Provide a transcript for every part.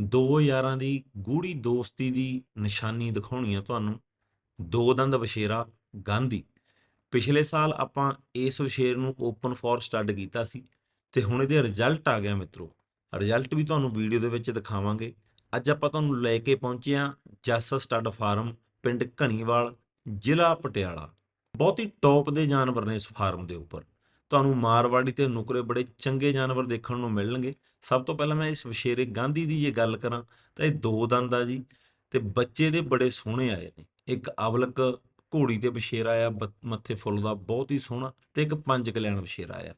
ਦੋ ਯਾਰਾਂ ਦੀ ਗੂੜੀ ਦੋਸਤੀ ਦੀ ਨਿਸ਼ਾਨੀ ਦਿਖਾਉਣੀ ਆ ਤੁਹਾਨੂੰ। ਦੋ ਦੰਦ ਵਛੇਰਾ, ਗਾਂਧੀ। ਪਿਛਲੇ ਸਾਲ ਆਪਾਂ ਇਸ ਵਛੇਰ ਨੂੰ ਓਪਨ ਫॉर ਸਟੱਡ ਕੀਤਾ ਸੀ ਤੇ ਹੁਣ ਇਹਦੇ ਰਿਜ਼ਲਟ ਆ ਗਿਆ ਮਿੱਤਰੋ। ਰਿਜ਼ਲਟ ਵੀ ਤੁਹਾਨੂੰ ਵੀਡੀਓ ਦੇ ਵਿੱਚ ਦਿਖਾਵਾਂਗੇ। ਅੱਜ ਆਪਾਂ ਤੁਹਾਨੂੰ ਲੈ ਕੇ ਪਹੁੰਚੇ ਹਾਂ ਜੱਸ ਸਟੱਡ ਫਾਰਮ ਪਿੰਡ ਘਣੀਵਾਲ, ਜ਼ਿਲ੍ਹਾ ਪਟਿਆਲਾ। ਬਹੁਤ ਹੀ ਟੌਪ ਦੇ ਜਾਨਵਰ ਨੇ ਇਸ ਫਾਰਮ ਦੇ ਉੱਪਰ। ਤੁਹਾਨੂੰ ਮਾਰਵਾੜੀ ਤੇ ਨੁਕਰੇ ਬੜੇ ਚੰਗੇ ਜਾਨਵਰ ਦੇਖਣ ਨੂੰ ਮਿਲਣਗੇ। ਸਭ ਤੋਂ ਪਹਿਲਾਂ ਮੈਂ ਇਸ ਵਛੇਰੇ ਗਾਂਧੀ ਦੀ ਜੇ ਗੱਲ ਕਰਾਂ ਤਾਂ ਇਹ ਦੋ ਦੰਦ ਆ ਜੀ ਤੇ ਬੱਚੇ ਦੇ ਬੜੇ ਸੋਹਣੇ ਆਏ ਨੇ। ਇੱਕ ਅਵਲਕ ਘੋੜੀ ਤੇ ਵਛੇਰਾ ਆ, ਬ- ਮੱਥੇ ਫੁੱਲ ਦਾ ਬਹੁਤ ਹੀ ਸੋਹਣਾ ਤੇ ਇੱਕ ਪੰਜ ਕਲਿਆਣ ਵਛੇਰਾ ਆ।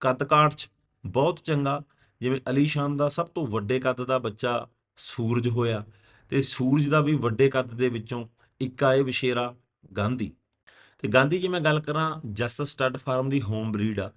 ਕੱਦ ਕਾਠ ਚ ਬਹੁਤ ਚੰਗਾ, ਜਿਵੇਂ ਅਲੀਸ਼ਾਨ ਦਾ ਸਭ ਤੋਂ ਵੱਡੇ ਕੱਦ ਦਾ ਬੱਚਾ ਸੂਰਜ ਹੋਇਆ ਤੇ ਸੂਰਜ ਦਾ ਵੀ ਵੱਡੇ ਕੱਦ ਦੇ ਵਿੱਚੋਂ ਇੱਕ ਆਏ ਵਛੇਰਾ ਗਾਂਧੀ। ਤੇ ਗਾਂਧੀ ਜੀ, ਮੈਂ ਗੱਲ ਕਰਾਂ ਜਸਟ ਸਟੱਡ ਫਾਰਮ ਦੀ ਹੋਮ ਬਰੀਡ ਆ।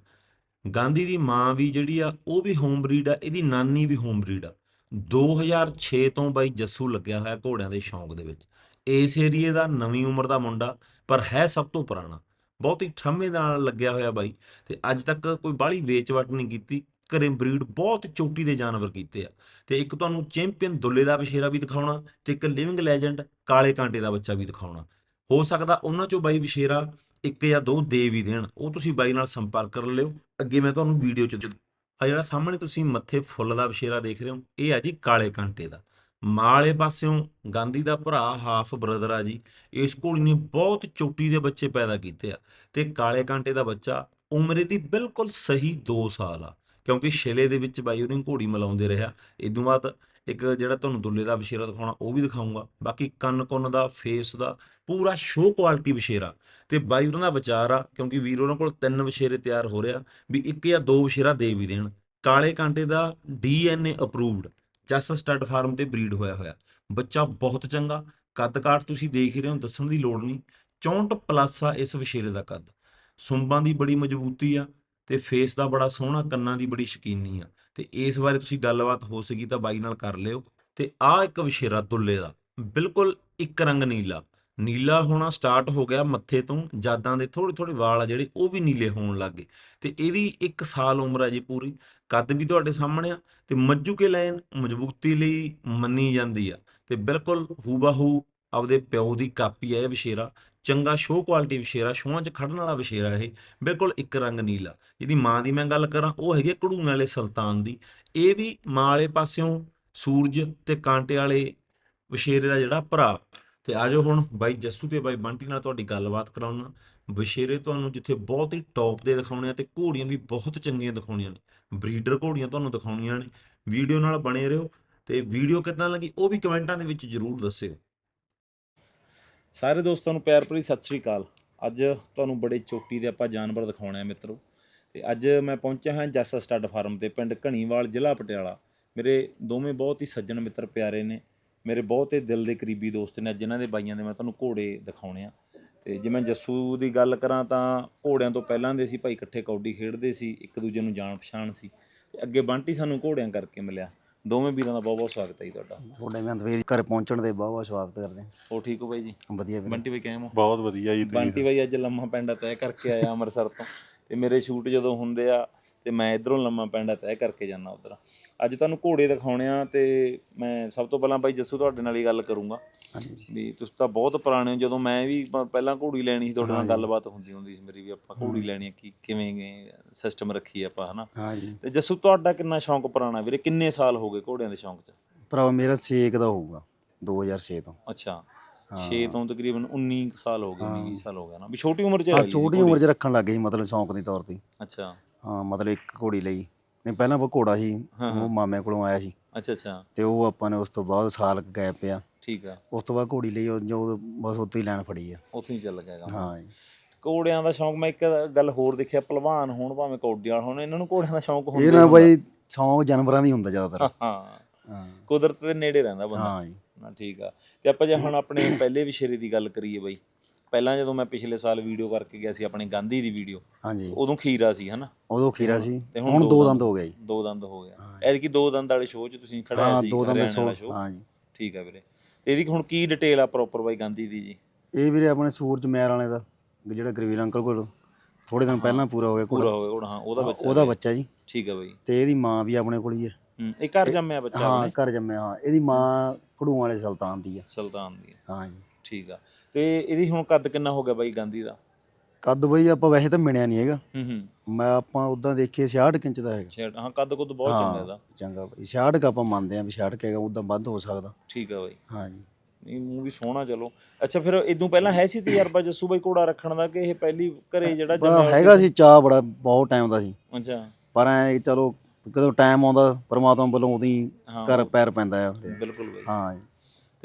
ਗਾਂਧੀ ਦੀ ਮਾਂ ਵੀ ਜਿਹੜੀ ਆ, ਉਹ ਵੀ ਹੋਮ ਬਰੀਡ ਆ, ਇਹਦੀ ਨਾਨੀ ਵੀ ਹੋਮ ਬਰੀਡ ਆ। 2006 ਤੋਂ ਬਾਈ ਜੱਸੂ ਲੱਗਿਆ ਹੋਇਆ ਘੋੜਿਆਂ ਦੇ ਸ਼ੌਂਕ ਦੇ ਵਿੱਚ। ਇਸ ਏਰੀਏ ਦਾ ਨਵੀਂ ਉਮਰ ਦਾ ਮੁੰਡਾ, ਪਰ ਹੈ ਸਭ ਤੋਂ ਪੁਰਾਣਾ। ਬਹੁਤ ਹੀ ਠੰਮੇ ਦੇ ਨਾਲ ਲੱਗਿਆ ਹੋਇਆ ਬਾਈ, ਤੇ ਅੱਜ ਤੱਕ ਕੋਈ ਬਾਹਲੀ ਵੇਚ-ਵਟ ਨਹੀਂ ਕੀਤੀ। ਘਰੇ ਬਰੀਡ ਬਹੁਤ ਚੋਟੀ ਦੇ ਜਾਨਵਰ ਕੀਤੇ ਆ। ਤੇ ਇੱਕ ਤੁਹਾਨੂੰ ਚੈਂਪੀਅਨ ਦੁੱਲੇ ਦਾ ਬਸ਼ੇਰਾ ਵੀ ਦਿਖਾਉਣਾ ਤੇ ਇੱਕ ਲਿਵਿੰਗ ਲੈਜੈਂਡ ਕਾਲੇ ਕਾਂਟੇ ਦਾ ਬੱਚਾ ਵੀ ਦਿਖਾਉਣਾ। ਹੋ ਸਕਦਾ ਉਹਨਾਂ ਚੋਂ ਬਾਈ ਬਸ਼ੇਰਾ ਇੱਕ ਜਾਂ ਦੋ ਦੇ ਵੀ ਦੇਣ। ਉਹ ਤੁਸੀਂ ਬਾਈ ਨਾਲ ਸੰਪਰਕ ਕਰ ਲਿਓ। ਅੱਗੇ ਮੈਂ ਤੁਹਾਨੂੰ ਵੀਡੀਓ ਚ ਆ ਜਿਹੜਾ ਸਾਹਮਣੇ ਤੁਸੀਂ ਮੱਥੇ ਫੁੱਲ ਦਾ ਬਸ਼ੇਰਾ ਦੇਖ ਰਹੇ ਹੋ, ਇਹ ਆ ਜੀ ਕਾਲੇ ਕਾਂਟੇ ਦਾ। ਮਾਲੇ ਪਾਸਿਓਂ ਗਾਂਧੀ ਦਾ ਭਰਾ ਹਾਫ ਬ੍ਰਦਰ ਆ ਜੀ, ਇਸ ਘੋੜੀ ਨੇ ਬਹੁਤ ਚੋਟੀ ਦੇ ਬੱਚੇ ਪੈਦਾ ਕੀਤੇ ਆ। ਤੇ ਕਾਲੇ ਕਾਂਟੇ ਦਾ ਬੱਚਾ ਉਮਰੇ ਦੀ ਬਿਲਕੁਲ ਸਹੀ 2 ਸਾਲ ਆ, ਕਿਉਂਕਿ ਛੇਲੇ ਦੇ ਵਿੱਚ ਬਾਈ ਉਹਨੇ ਘੋੜੀ ਮਲਾਉਂਦੇ ਰਿਹਾ ਇਦੋਂ ਬਾਅਦ ਇੱਕ ਜਿਹੜਾ ਤੁਹਾਨੂੰ ਦੁੱਲੇ ਦਾ ਬਸ਼ੇਰਾ ਦਿਖਾਉਣਾ, ਉਹ ਵੀ ਦਿਖਾਉਂਗਾ ਬਾਕੀ ਕੰਨ ਕੁੰਨ ਦਾ ਫੇਸ ਦਾ, ਪੂਰਾ ਸ਼ੋਅ ਕੁਆਲਿਟੀ ਬਸ਼ੇਰਾ ਤੇ ਬਾਈ ਉਹਨਾਂ ਦਾ ਵਿਚਾਰ ਆ, ਕਿਉਂਕਿ ਵੀਰ ਉਹਨਾਂ ਕੋਲ ਤਿੰਨ ਬਸ਼ੇਰੇ ਤਿਆਰ ਹੋ ਰਿਹਾ ਵੀ ਇੱਕ ਜਾਂ ਦੋ ਬਸ਼ੇਰਾ ਦੇ ਵੀ ਦੇਣ। ਕਾਲੇ ਕਾਂਟੇ ਦਾ DNA approved just stud farm ਤੇ ਬਰੀਡ ਹੋਇਆ ਹੋਇਆ। ਬੱਚਾ ਬਹੁਤ ਚੰਗਾ, ਕੱਦ ਕਾਠ ਤੁਸੀਂ ਦੇਖ ਹੀ ਰਹੇ ਹੋ, ਦੱਸਣ ਦੀ ਲੋੜ ਨਹੀਂ। 64 ਪਲੱਸ ਆ ਇਸ ਵਿਸ਼ੇਰੇ ਦਾ ਕੱਦ। ਸੁੰਬਾਂ ਦੀ ਬੜੀ ਮਜ਼ਬੂਤੀ ਆ, ਤੇ ਫੇਸ ਦਾ ਬੜਾ ਸੋਹਣਾ, ਕੰਨਾਂ ਦੀ ਬੜੀ ਸ਼ਕੀਨੀ ਆ। ਤੇ ਇਸ ਬਾਰੇ ਤੁਸੀਂ ਗੱਲਬਾਤ ਹੋ ਸਕੀ ਤਾਂ ਬਾਈ ਨਾਲ ਕਰ ਲਿਓ। ਤੇ ਆ ਇੱਕ ਵਿਸ਼ੇਰਾ ਦੁੱਲੇ ਦਾ, ਬਿਲਕੁਲ ਇੱਕ ਰੰਗ ਨੀਲਾ। ਨੀਲਾ ਹੋਣਾ ਸਟਾਰਟ ਹੋ ਗਿਆ ਮੱਥੇ ਤੋਂ, ਜਾਦਾਂ ਦੇ ਥੋੜੇ ਥੋੜੇ ਵਾਲ ਆ ਜਿਹੜੇ, ਉਹ ਵੀ ਨੀਲੇ ਹੋਣ ਲੱਗ ਗਏ। ਤੇ ਇਹਦੀ 1 ਸਾਲ ਉਮਰ ਆ ਜੀ ਪੂਰੀ, ਕੱਦ ਵੀ ਤੁਹਾਡੇ ਸਾਹਮਣੇ ਆ, ਤੇ ਮੱਜੂ ਕੇ ਲਾਈਨ ਮਜ਼ਬੂਤੀ ਲਈ ਮੰਨੀ ਜਾਂਦੀ ਆ। ਤੇ ਬਿਲਕੁਲ ਹੂਬਹੂ ਆਪਦੇ ਪਿਓ ਦੀ ਕਾਪੀ ਆ ਇਹ ਵਿਸ਼ੇਰਾ ਚੰਗਾ ਸ਼ੋਅ ਕੁਆਲਿਟੀ ਵਿਸ਼ੇਰਾ ਸ਼ੋਆਂ 'ਚ ਖੜਨ ਵਾਲਾ ਵਿਸ਼ੇਰਾ ਇਹ, ਬਿਲਕੁਲ ਇੱਕ ਰੰਗ ਨੀਲਾ। ਜਿਹਦੀ ਮਾਂ ਦੀ ਮੈਂ ਗੱਲ ਕਰਾਂ, ਉਹ ਹੈਗੀ ਆ ਕੜੂਆਂ ਵਾਲੇ ਸੁਲਤਾਨ ਦੀ। ਇਹ ਵੀ ਮਾਂ ਵਾਲੇ ਪਾਸਿਓਂ ਸੂਰਜ ਤੇ ਕਾਂਟੇ ਵਾਲੇ ਵਿਸ਼ੇਰੇ ਦਾ ਜਿਹੜਾ ਭਰਾ। ਤੇ ਆਜੋ ਹੁਣ ਬਾਈ ਜੱਸੂ ਤੇ ਬਾਈ ਬੰਟੀ ਨਾਲ ਤੁਹਾਡੀ ਗੱਲਬਾਤ ਕਰਾਉਣਾ ਵਿਸ਼ੇਰੇ ਤੁਹਾਨੂੰ ਜਿੱਥੇ ਬਹੁਤ ਹੀ ਟੌਪ ਦੇ ਦਿਖਾਉਣੇ ਆ ਤੇ ਘੋੜੀਆਂ ਵੀ ਬਹੁਤ ਚੰਗੀਆਂ ਦਿਖਾਉਣੀਆਂ ਨੇ। ਬਰੀਡਰ ਘੋੜੀਆਂ ਤੁਹਾਨੂੰ ਦਿਖਾਉਣੀਆਂ ਨੇ। ਵੀਡੀਓ ਨਾਲ ਬਣੇ ਰਹੋ। ਤੇ ਵੀਡੀਓ ਕਿੱਦਾਂ ਲੱਗੀ ਉਹ ਵੀ ਕਮੈਂਟਾਂ ਦੇ ਵਿੱਚ ਜਰੂਰ ਦੱਸਿਓ। ਸਾਰੇ ਦੋਸਤਾਂ ਨੂੰ ਪਿਆਰ ਭਰੀ ਸਤਿ ਸ੍ਰੀ ਅਕਾਲ। ਅੱਜ ਤੁਹਾਨੂੰ ਬੜੇ ਚੋਟੀ ਦੇ ਆਪਾਂ ਜਾਨਵਰ ਦਿਖਾਉਣੇ ਆ ਮਿੱਤਰੋ। ਤੇ ਅੱਜ ਮੈਂ ਪਹੁੰਚਿਆ ਹਾਂ ਜੱਸ ਸਟੱਡ ਫਾਰਮ ਤੇ, ਪਿੰਡ ਘਣੀਵਾਲ, ਜ਼ਿਲ੍ਹਾ ਪਟਿਆਲਾ। ਮੇਰੇ ਦੋਵੇਂ ਬਹੁਤ ਹੀ ਸੱਜਣ ਮਿੱਤਰ ਪਿਆਰੇ ਨੇ। ਮੇਰੇ ਬਹੁਤ ਹੀ ਦਿਲ ਦੇ ਕਰੀਬੀ ਦੋਸਤ ਨੇ। ਅੱਜ ਦੇ ਬਾਈਆਂ ਦੇ ਮੈਂ ਤੁਹਾਨੂੰ ਘੋੜੇ ਦਿਖਾਉਣੇ ਆ। ਤੇ ਜੇ ਮੈਂ ਜੱਸੂ ਦੀ ਗੱਲ ਕਰਾਂ ਤਾਂ ਘੋੜਿਆਂ ਤੋਂ ਪਹਿਲਾਂ ਦੇ ਸੀ ਭਾਈ ਇਕੱਠੇ ਕੌਡੀ ਖੇਡਦੇ ਸੀ, ਇੱਕ ਦੂਜੇ ਨੂੰ ਜਾਣ ਪਛਾਣ ਸੀ। ਤੇ ਅੱਗੇ ਬੰਟੀ ਸਾਨੂੰ ਘੋੜਿਆਂ ਕਰਕੇ ਮਿਲਿਆ। ਦੋਵੇਂ ਵੀਰਾਂ ਦਾ ਬਹੁਤ ਬਹੁਤ ਸਵਾਗਤ ਹੈ ਜੀ ਤੁਹਾਡਾ। ਤੁਹਾਡੇ ਮੈਂ ਵੀਰ ਘਰ ਪਹੁੰਚਣ ਦੇ ਬਹੁਤ ਬਹੁਤ ਸਵਾਗਤ ਕਰਦੇ ਹਾਂ। ਹੋ ਠੀਕ ਹੋ ਬਾਈ ਜੀ? ਵਧੀਆ ਵੀਰ। ਬੰਟੀ ਬਾਈ ਕਿਵੇਂ ਹੋ? ਬਹੁਤ ਵਧੀਆ ਜੀ ਬੰਟੀ ਬਾਈ ਅੱਜ ਲੰਮਾ ਪੈਂਡਾ ਤੈਅ ਕਰਕੇ ਆਇਆ ਅੰਮ੍ਰਿਤਸਰ ਤੋਂ। ਤੇ ਮੇਰੇ ਸ਼ੂਟ ਜਦੋਂ ਹੁੰਦੇ ਆ ਤੇ ਮੈਂ ਇਧਰੋਂ ਲੰਮਾ ਪੈਂਡਾ ਤੈਅ ਕਰਕੇ ਜਾਂਦਾ ਉਧਰ। ਅੱਜ ਤੁਹਾਨੂੰ ਘੋੜੇ ਦਿਖਾਉਣੇ ਆ ਤੇ ਮੈਂ ਸਭ ਤੋਂ ਪਹਿਲਾਂ ਬਾਈ ਜੱਸੂ ਤੁਹਾਡੇ ਨਾਲ ਹੀ ਗੱਲ ਕਰੂੰਗਾ। ਵੀ ਤੁਸੀਂ ਤਾਂ ਬਹੁਤ ਪੁਰਾਣੇ ਹੋ ਜਦੋਂ ਮੈਂ ਵੀ ਪਹਿਲਾਂ ਘੋੜੀ ਲੈਣੀ ਸੀ ਤੁਹਾਡੇ ਨਾਲ। ਗੱਲਬਾਤ ਹੁੰਦੀ ਹੁੰਦੀ ਸੀ ਮੇਰੀ ਵੀ ਆਪਾਂ ਘੋੜੀ। ਲੈਣੀ ਆ ਕੀ ਕਿਵੇਂ ਸਿਸਟਮ ਰੱਖੀ ਆਪਾਂ ਹਨਾ? ਹਾਂਜੀ। ਤੇ ਜੱਸੂ ਤੁਹਾਡਾ ਕਿੰਨਾ ਸ਼ੌਂਕ ਪੁਰਾਣਾ ਵੀਰੇ? ਕਿੰਨੇ ਸਾਲ ਹੋ ਗਏ ਘੋੜਿਆਂ ਦੇ ਸ਼ੌਂਕ 'ਚ? ਭਰਾ ਮੇਰਾ ਛੇਕ ਦਾ ਹੋਊਗਾ 2006 ਤੋਂ। ਅੱਛਾ। ਹਾਂ। 6 ਤੋਂ ਤਕਰੀਬਨ 19 ਕੁ ਸਾਲ ਹੋ ਗਏ ਹਾਂ। 19 ਸਾਲ ਹੋ ਗਿਆ ਨਾ ਵੀ ਛੋਟੀ ਉਮਰ 'ਚ ਹਾਂ ਛੋਟੀ। ਉਮਰ 'ਚ ਰੱਖਣ ਲੱਗ ਗਏ ਮਤਲਬ ਸ਼ੌਂਕ ਦੇ ਤੌਰ ਤੇ। ਅੱਛਾ। ਹਾਂ ਮਤਲਬ ਇੱਕ ਘੋੜੀ ਲਈ। ਨਹੀਂ ਪਹਿਲਾਂ ਉਹ ਘੋੜਾ ਸੀ ਹਾਂ, ਹਾਂ। ਉਹ ਮਾਮੇ ਕੋਲੋਂ ਆਇਆ ਸੀ। ਅੱਛਾ ਅੱਛਾ। ਤੇ ਉਹ ਆਪਾਂ ਨੇ ਉਸ ਤੋਂ ਬਾਅਦ ਸਾਲ ਕੁ ਗਏ ਪਿਆ। ਠੀਕ ਆ। ਉਸ ਤੋਂ ਬਾਅਦ ਘੋੜੀ ਲਈ ਉਹ ਜੋ ਬਸ ਉੱਤੇ ਹੀ ਲੈਣ ਫੜੀ ਆ। ਉੱਥੇ ਹੀ ਚੱਲ ਗਿਆ ਕੰਮ। ਹਾਂ ਜੀ। ਘੋੜਿਆਂ ਦਾ ਸ਼ੌਂਕ ਮੈਂ ਇੱਕ ਗੱਲ ਹੋਰ ਦੇਖਿਆ ਪਹਿਲਵਾਨ ਹੋਣ ਭਾਵੇਂ ਕੌਡੀ ਵਾਲ ਹੋਣ ਇਹਨਾਂ ਨੂੰ ਘੋੜਿਆਂ ਦਾ ਸ਼ੌਂਕ ਹੁੰਦਾ ਇਹ ਹੀ ਨਾ ਹੁੰਦਾ। ਬਾਈ ਸ਼ੌਂਕ ਜਾਨਵਰਾਂ ਦੀ ਹੁੰਦਾ ਜ਼ਿਆਦਾਤਰ। ਹਾਂ। ਹਾਂ। ਕੁਦਰਤ ਦੇ ਨੇੜੇ ਰਹਿੰਦਾ ਬੰਦਾ। ਹਾਂ ਜੀ। ਨਾ ਠੀਕ ਆ। ਤੇ ਆਪਾਂ ਜੇ ਹੁਣ ਆਪਣੇ ਪਹਿਲੇ ਵਿਸ਼ੇਰੇ ਦੀ ਗੱਲ ਕਰੀਏ ਬਾਈ ਪਹਿਲਾਂ ਜਦੋਂ ਮੈਂ ਪਿਛਲੇ ਸਾਲ ਵੀਡੀਓ ਕਰਕੇ ਗਿਆ ਸੀ ਆਪਣੇ ਗਾਂਧੀ ਦੀ ਵੀਡੀਓ ਹਾਂਜੀ। ਉਦੋਂ ਖੀਰਾ ਸੀ ਹਨਾ? ਉਦੋਂ ਖੀਰਾ ਸੀ। ਤੇ ਹੁਣ ਦੋ ਦੰਦ ਹੋ ਗਏ ਜੀ। ਦੋ ਦੰਦ ਹੋ ਗਿਆ। ਐਤਕੀ ਦੋ ਦੰਦ ਵਾਲੇ ਸ਼ੋਅ 'ਚ ਤੁਸੀਂ ਖੜਾਇਆ ਹਾਂ ਸੀ ਦੋ ਦੰਦ ਵਾਲਾ ਸੋ show। ਹਾਂ ਜੀ। ਠੀਕ ਆ ਵੀਰੇ। ਤੇ ਇਹਦੀ ਹੁਣ ਕੀ ਡਿਟੇਲ ਆ ਪ੍ਰੋਪਰ ਬਾਈ ਗਾਂਧੀ ਦੀ ਜੀ? ਇਹ ਵੀਰੇ ਆਪਣੇ ਸੂਰਜ ਮਹਿਰ ਵਾਲੇ ਦਾ ਜਿਹੜਾ ਗਰਵੀਰ ਅੰਕਲ ਕੋਲ ਥੋੜੇ ਦਿਨ ਪਹਿਲਾਂ ਪੂਰਾ ਹੋ ਗਿਆ ਪੂਰਾ ਹੋ ਗਿਆ ਹਾਂ ਉਹਦਾ ਬੱਚਾ ਉਹਦਾ। ਬੱਚਾ ਜੀ। ਠੀਕ ਆ ਬਾਈ। ਤੇ ਇਹਦੀ ਮਾਂ ਵੀ ਆਪਣੇ ਕੋਲ ਹੀ ਹੈ ਇਹ ਘਰ ਜੰਮਿਆ ਬੱਚਾ ਹਾਂ ਘਰ ਜੰਮਿਆ ਹਾਂ। ਇਹਦੀ ਮਾਂ ਕੜੂਆਂ ਵਾਲੇ ਸੁਲਤਾਨ ਦੀ ਆ। ਸੁਲਤਾਨ ਦੀ ਹਾਂ ਜੀ। ਠੀਕ ਆ। ਤੇ ਇਹਦੀ ਹੁਣ ਕੱਦ ਕਿੰਨਾ ਹੋ ਗਿਆ ਬਾਈ ਗਾਂਧੀ ਦਾ? ਕੱਦ ਬਈ ਆਪਾਂ ਵੈਸੇ ਤਾਂ ਮਿਣਿਆ ਨਹੀਂ ਹੈਗਾ। ਹੂੰ ਹੂੰ। ਮੈਂ ਆਪਾਂ ਉਦਾਂ ਦੇਖੀਏ 66 ਕੁ ਇੰਚ ਦਾ ਹੈਗਾ। ਛੇੜ ਹਾਂ ਕੱਦ ਕੁੱਦ ਬਹੁਤ ਚੰਗਾ ਇਹਦਾ। ਚੰਗਾ ਬਈ। 66 ਕੁ ਆਪਾਂ ਮੰਨਦੇ ਆਂ ਵੀ 66 ਕੁ ਹੈਗਾ ਉਦਾਂ ਵੱਧ ਹੋ ਸਕਦਾ। ਠੀਕ ਆ ਬਾਈ। ਹਾਂ ਜੀ ਨਹੀਂ ਮੂੰਹ ਵੀ ਸੋਹਣਾ ਚਲੋ। ਅੱਛਾ ਫਿਰ ਇਦੋਂ ਪਹਿਲਾਂ ਹੈ ਸੀ ਤਜਰਬਾ ਜੱਸੂ ਬਾਈ ਘੋੜਾ ਰੱਖਣ ਦਾ ਕਿ ਇਹ ਪਹਿਲੀ ਘਰੇ ਜਿਹੜਾ ਬੜਾ ਜੰਮਿਆ ਹੈਗਾ ਸੀ? ਚਾਹ ਬੜਾ ਬਹੁਤ ਟਾਈਮ ਦਾ ਸੀ। ਅੱਛਾ। ਪਰ ਐ ਚਲੋ ਕਦੋਂ ਟਾਈਮ ਆਉਂਦਾ ਪਰਮਾਤਮਾ ਵੱਲੋਂ ਉਹਦੀ ਹਾਂ। ਘਰ ਪੈਰ ਪੈਂਦਾ ਆ। ਬਿਲਕੁਲ ਬਾਈ। ਹਾਂ ਜੀ।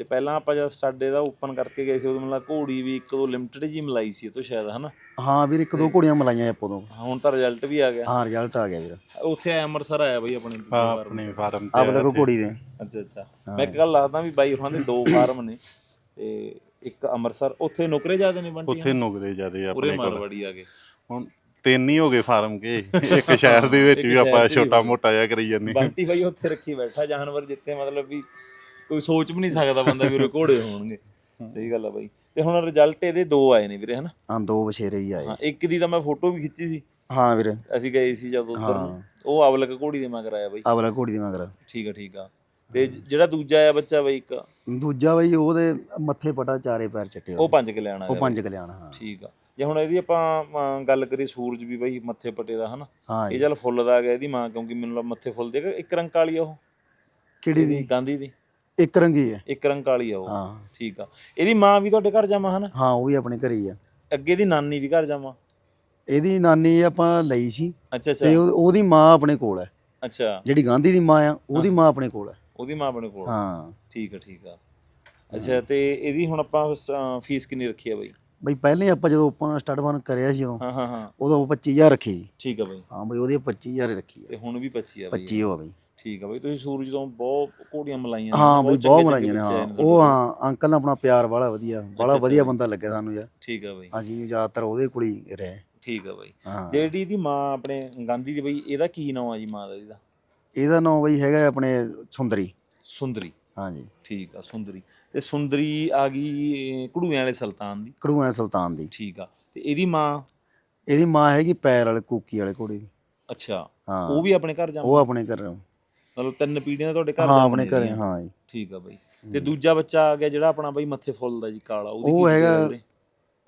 ਤੇ ਪਹਿਲਾਂ ਆਪਾਂ ਜਦ ਸਟੱਡ ਇਹਦਾ ਓਪਨ ਕਰਕੇ ਗਏ ਸੀ ਉਦੋਂ ਮੈਨੂੰ ਲੱਗਾ ਘੋੜੀ ਵੀ ਇੱਕ ਦੋ ਲਿਮਟਿਡ ਜੀ ਮਲਾਈ ਸੀ ਇਹ ਤੋਂ ਸ਼ਾਇਦ ਹਨਾ? ਹਾਂ ਵੀਰ ਇੱਕ ਦੋ ਘੋੜੀਆਂ ਮਲਾਈਆਂ ਆਪਾਂ ਤੋਂ ਹਾਂ, ਹੁਣ ਤਾਂ ਰਿਜ਼ਲਟ ਵੀ ਆ ਗਿਆ। ਹਾਂ ਰਿਜ਼ਲਟ ਆ ਗਿਆ ਵੀਰ। ਉੱਥੇ ਆਇਆ ਅੰਮ੍ਰਿਤਸਰ ਆਇਆ ਬਾਈ ਆਪਣੇ ਹਾਂ। ਆਪਣੇ ਫਾਰਮ ਆਪ ਤੇ ਲੱਗੋ ਘੋੜੀ ਦੇ। ਅੱਛਾ ਅੱਛਾ। ਮੈਂ ਇੱਕ ਗੱਲ ਦੱਸਦਾ ਵੀ ਬਾਈ ਉਹਨਾਂ ਦੇ ਦੋ ਫਾਰਮ ਨੇ ਤੇ ਇੱਕ ਅੰਮ੍ਰਿਤਸਰ ਉੱਥੇ ਨੌਕਰੇ ਜ਼ਿਆਦੇ ਨੇ ਬੰਟੀ ਉੱਥੇ ਨੁਕਰੇ ਜਿਆਦੇ ਪੂਰੇ ਆਪਣੇ ਕੋਲ। ਮਾਲਵਾੜੀ ਆ ਗਏ। ਹੁਣ ਤਿੰਨ ਹੀ ਹੋ ਗਏ ਫਾਰਮ ਕੇ ਇੱਕ ਸ਼ਹਿਰ ਦੇ ਵਿੱਚ ਵੀ ਆਪਾਂ ਛੋਟਾ। ਮੋਟਾ ਜਿਹਾ ਕਰੀ ਜਾਂਦੇ ਬੰਟੀ ਬਾਈ ਉੱਥੇ ਰੱਖੀ ਬੈਠਾ ਜਾਨਵਰ ਜਿੱਥੇ ਮਤਲਬ ਵੀ ਕੋਈ ਸੋਚ ਵੀ ਨਹੀਂ ਸਕਦਾ ਬੰਦਾ ਵੀ ਉਰੇ ਘੋੜੇ ਹੋਣਗੇ। ਸਹੀ ਗੱਲ ਆ ਬਾਈ। ਤੇ ਹੁਣ ਰਿਜ਼ਲਟ ਇਹਦੇ ਦੋ ਆਏ ਨੇ ਵੀਰੇ ਹਨਾ? ਹਾਂ ਦੋ ਬਛੇਰੇ ਹੀ ਆਏ। ਹਾਂ ਇੱਕ ਦੀ ਤਾਂ ਮੈਂ ਫੋਟੋ ਵੀ ਖਿੱਚੀ ਸੀ। ਹਾਂ ਵੀਰ। ਅਸੀਂ ਗਏ ਸੀ ਜਦੋਂ ਉੱਧਰ ਉਹ ਅਵਲਕ ਘੋੜੀ ਦੇ ਮਗਰ ਆਇਆ ਬਾਈ। ਆਵਲਾ ਘੋੜੀ ਦੀ ਮਗਰ। ਠੀਕ ਆ ਠੀਕ ਆ। ਤੇ ਜਿਹੜਾ ਦੂਜਾ ਆਇਆ ਬੱਚਾ ਬਾਈ ਇੱਕ? ਦੂਜਾ ਬਈ ਉਹਦੇ ਮੱਥੇ ਪਟਾ ਚਾਰੇ ਪੈਰ ਚੱਟੇ ਉਹ ਪੰਜ ਕਿ ਲੈਣਾ ਉਹ ਪੰਜ ਕਲਿਆਣ ਹਾਂ। ਠੀਕ ਆ। ਜੇ ਹੁਣ ਇਹਦੀ ਆਪਾਂ ਗੱਲ ਕਰੀਏ ਸੂਰਜ ਵੀ ਬਾਈ ਮੱਥੇ ਪੱਟੇ ਦਾ ਹਨਾ? ਇਹ ਜੀ। ਚੱਲ ਫੁੱਲ ਦਾ ਆ ਗਿਆ ਇਹਦੀ ਮਾਂ ਕਿਉਂਕਿ ਮੈਨੂੰ ਲੱਗ ਮੱਥੇ ਫੁੱਲ ਦੇ ਇੱਕ ਰੰਗ ਕਾਲੀ ਆ ਉਹ? ਕਿਹੜੀ ਦੀ? ਗਾਂਧੀ ਦੀ। ਇੱਕ ਰੰਗੀ ਹੈ ਇੱਕ ਰੰਗ ਕਾਲੀ ਆ ਉਹ। ਹਾਂ। ਠੀਕ ਆ। ਇਹਦੀ ਮਾਂ ਵੀ ਤੁਹਾਡੇ ਘਰ ਜਾਵਾਂ ਹਨਾ? ਹਾਂ ਉਹ ਵੀ ਆਪਣੇ ਘਰੇ ਹੀ ਆ। ਅੱਗੇ ਦੀ ਨਾਨੀ ਵੀ ਘਰ ਜਾਵਾਂ? ਇਹਦੀ ਨਾਨੀ ਆਪਾਂ ਲਈ ਸੀ। ਅੱਛਾ ਤੇ ਅੱਛਾ ਉਹ- ਉਹਦੀ ਮਾਂ ਆਪਣੇ ਕੋਲ ਹੈ ਅੱਛਾ। ਜਿਹੜੀ ਗਾਂਧੀ ਦੀ ਮਾਂ ਆ ਉਹਦੀ ਮਾਂ ਆਪਣੇ ਕੋਲ ਹੈ ਉਹਦੀ ਮਾਂ ਆਪਣੇ ਕੋਲ ਹਾਂ। ਠੀਕ ਆ ਠੀਕ ਆ। ਅੱਛਾ ਤੇ ਇਹਦੀ ਹੁਣ ਆਪਾਂ ਫੀਸ ਕਿੰਨੀ ਰੱਖੀ ਆ ਬਾਈ? ਬਈ ਪਹਿਲੇ ਆਪਾਂ ਜਦੋਂ ਓਪਨ ਸਟਾਰਟ ਬਨ ਕਰਿਆ ਸੀ ਜਦੋਂ ਹਾਂ ਹਾਂ ਹਾਂ। ਉਦੋਂ 25000 ਰੱਖੀ ਸੀ। ਠੀਕ ਆ ਬਾਈ। ਹਾਂ ਬਈ ਉਹਦੀ 25000 ਰੱਖੀ ਤੇ ਹੁਣ ਵੀ 25 ਆ ਬਾਈ। 25 ਹੋ ਬਈ ਠੀਕ ਆ ਬਾਈ ਤੁਸੀਂ ਸੂਰਜ ਤੋਂ ਬਹੁਤ ਘੋੜੀਆਂ ਮਲਾਈਆਂ ਹਾਂ ਬਈ ਬਹੁਤ ਮਲਾਈਆਂ ਨੇ ਹਾਂ। ਉਹ ਹਾਂ ਅੰਕਲ ਨੇ ਆਪਣਾ ਪਿਆਰ ਵਾਲਾ ਵਧੀਆ ਬੜਾ ਵਧੀਆ। ਬੰਦਾ ਲੱਗਿਆ ਸਾਨੂੰ ਯਾਰ। ਠੀਕ ਆ ਬਾਈ। ਅਸੀਂ ਜ਼ਿਆਦਾਤਰ ਉਹਦੇ ਕੋਲ ਹੀ ਰਹੇ। ਠੀਕ ਆ ਬਾਈ। ਜਿਹੜੀ ਦੀ ਮਾਂ ਆਪਣੇ ਗਾਂਧੀ ਦੀ ਬਈ ਇਹਦਾ ਕੀ ਨਾਮ ਆ ਜੀ ਮਾਂ ਦਾ ਇਹਦਾ? ਇਹਦਾ ਨਾਮ ਬਈ ਹੈਗਾ ਆਪਣੇ ਸੁੰਦਰੀ। ਸੁੰਦਰੀ। ਹਾਂਜੀ। ਠੀਕ ਆ ਸੁੰਦਰੀ। ਤੇ ਸੁੰਦਰੀ ਆ ਗਈ ਘੜੂਆਂ ਵਾਲੇ ਸੁਲਤਾਨ ਦੀ। ਕੜੂਆ ਸੁਲਤਾਨ ਦੀ। ਠੀਕ ਆ। ਤੇ ਇਹਦੀ ਮਾਂ? ਇਹਦੀ ਮਾਂ ਹੈਗੀ ਪੈਰ ਵਾਲੇ ਕੂਕੀ ਵਾਲੇ ਘੋੜੇ ਦੀ। ਅੱਛਾ। ਉਹ ਵੀ ਆਪਣੇ ਘਰ ਜਾਂਦਾ? ਉਹ ਆਪਣੇ ਘਰ। ਮਤਲਬ ਤਿੰਨ ਪੀੜ੍ਹੀਆਂ ਤੁਹਾਡੇ ਘਰ ਹਾਂ ਆਪਣੇ ਘਰੇ। ਹਾਂ ਜੀ। ਠੀਕ ਆ ਬਾਈ। ਤੇ ਦੂਜਾ ਬੱਚਾ ਆ ਗਿਆ ਜਿਹੜਾ ਆਪਣਾ ਬਾਈ ਮੱਥੇ ਫੁੱਲ ਦਾ ਜੀ ਕਾਲਾ ਉਹਦੀ ਉਹ ਹੈਗਾ-?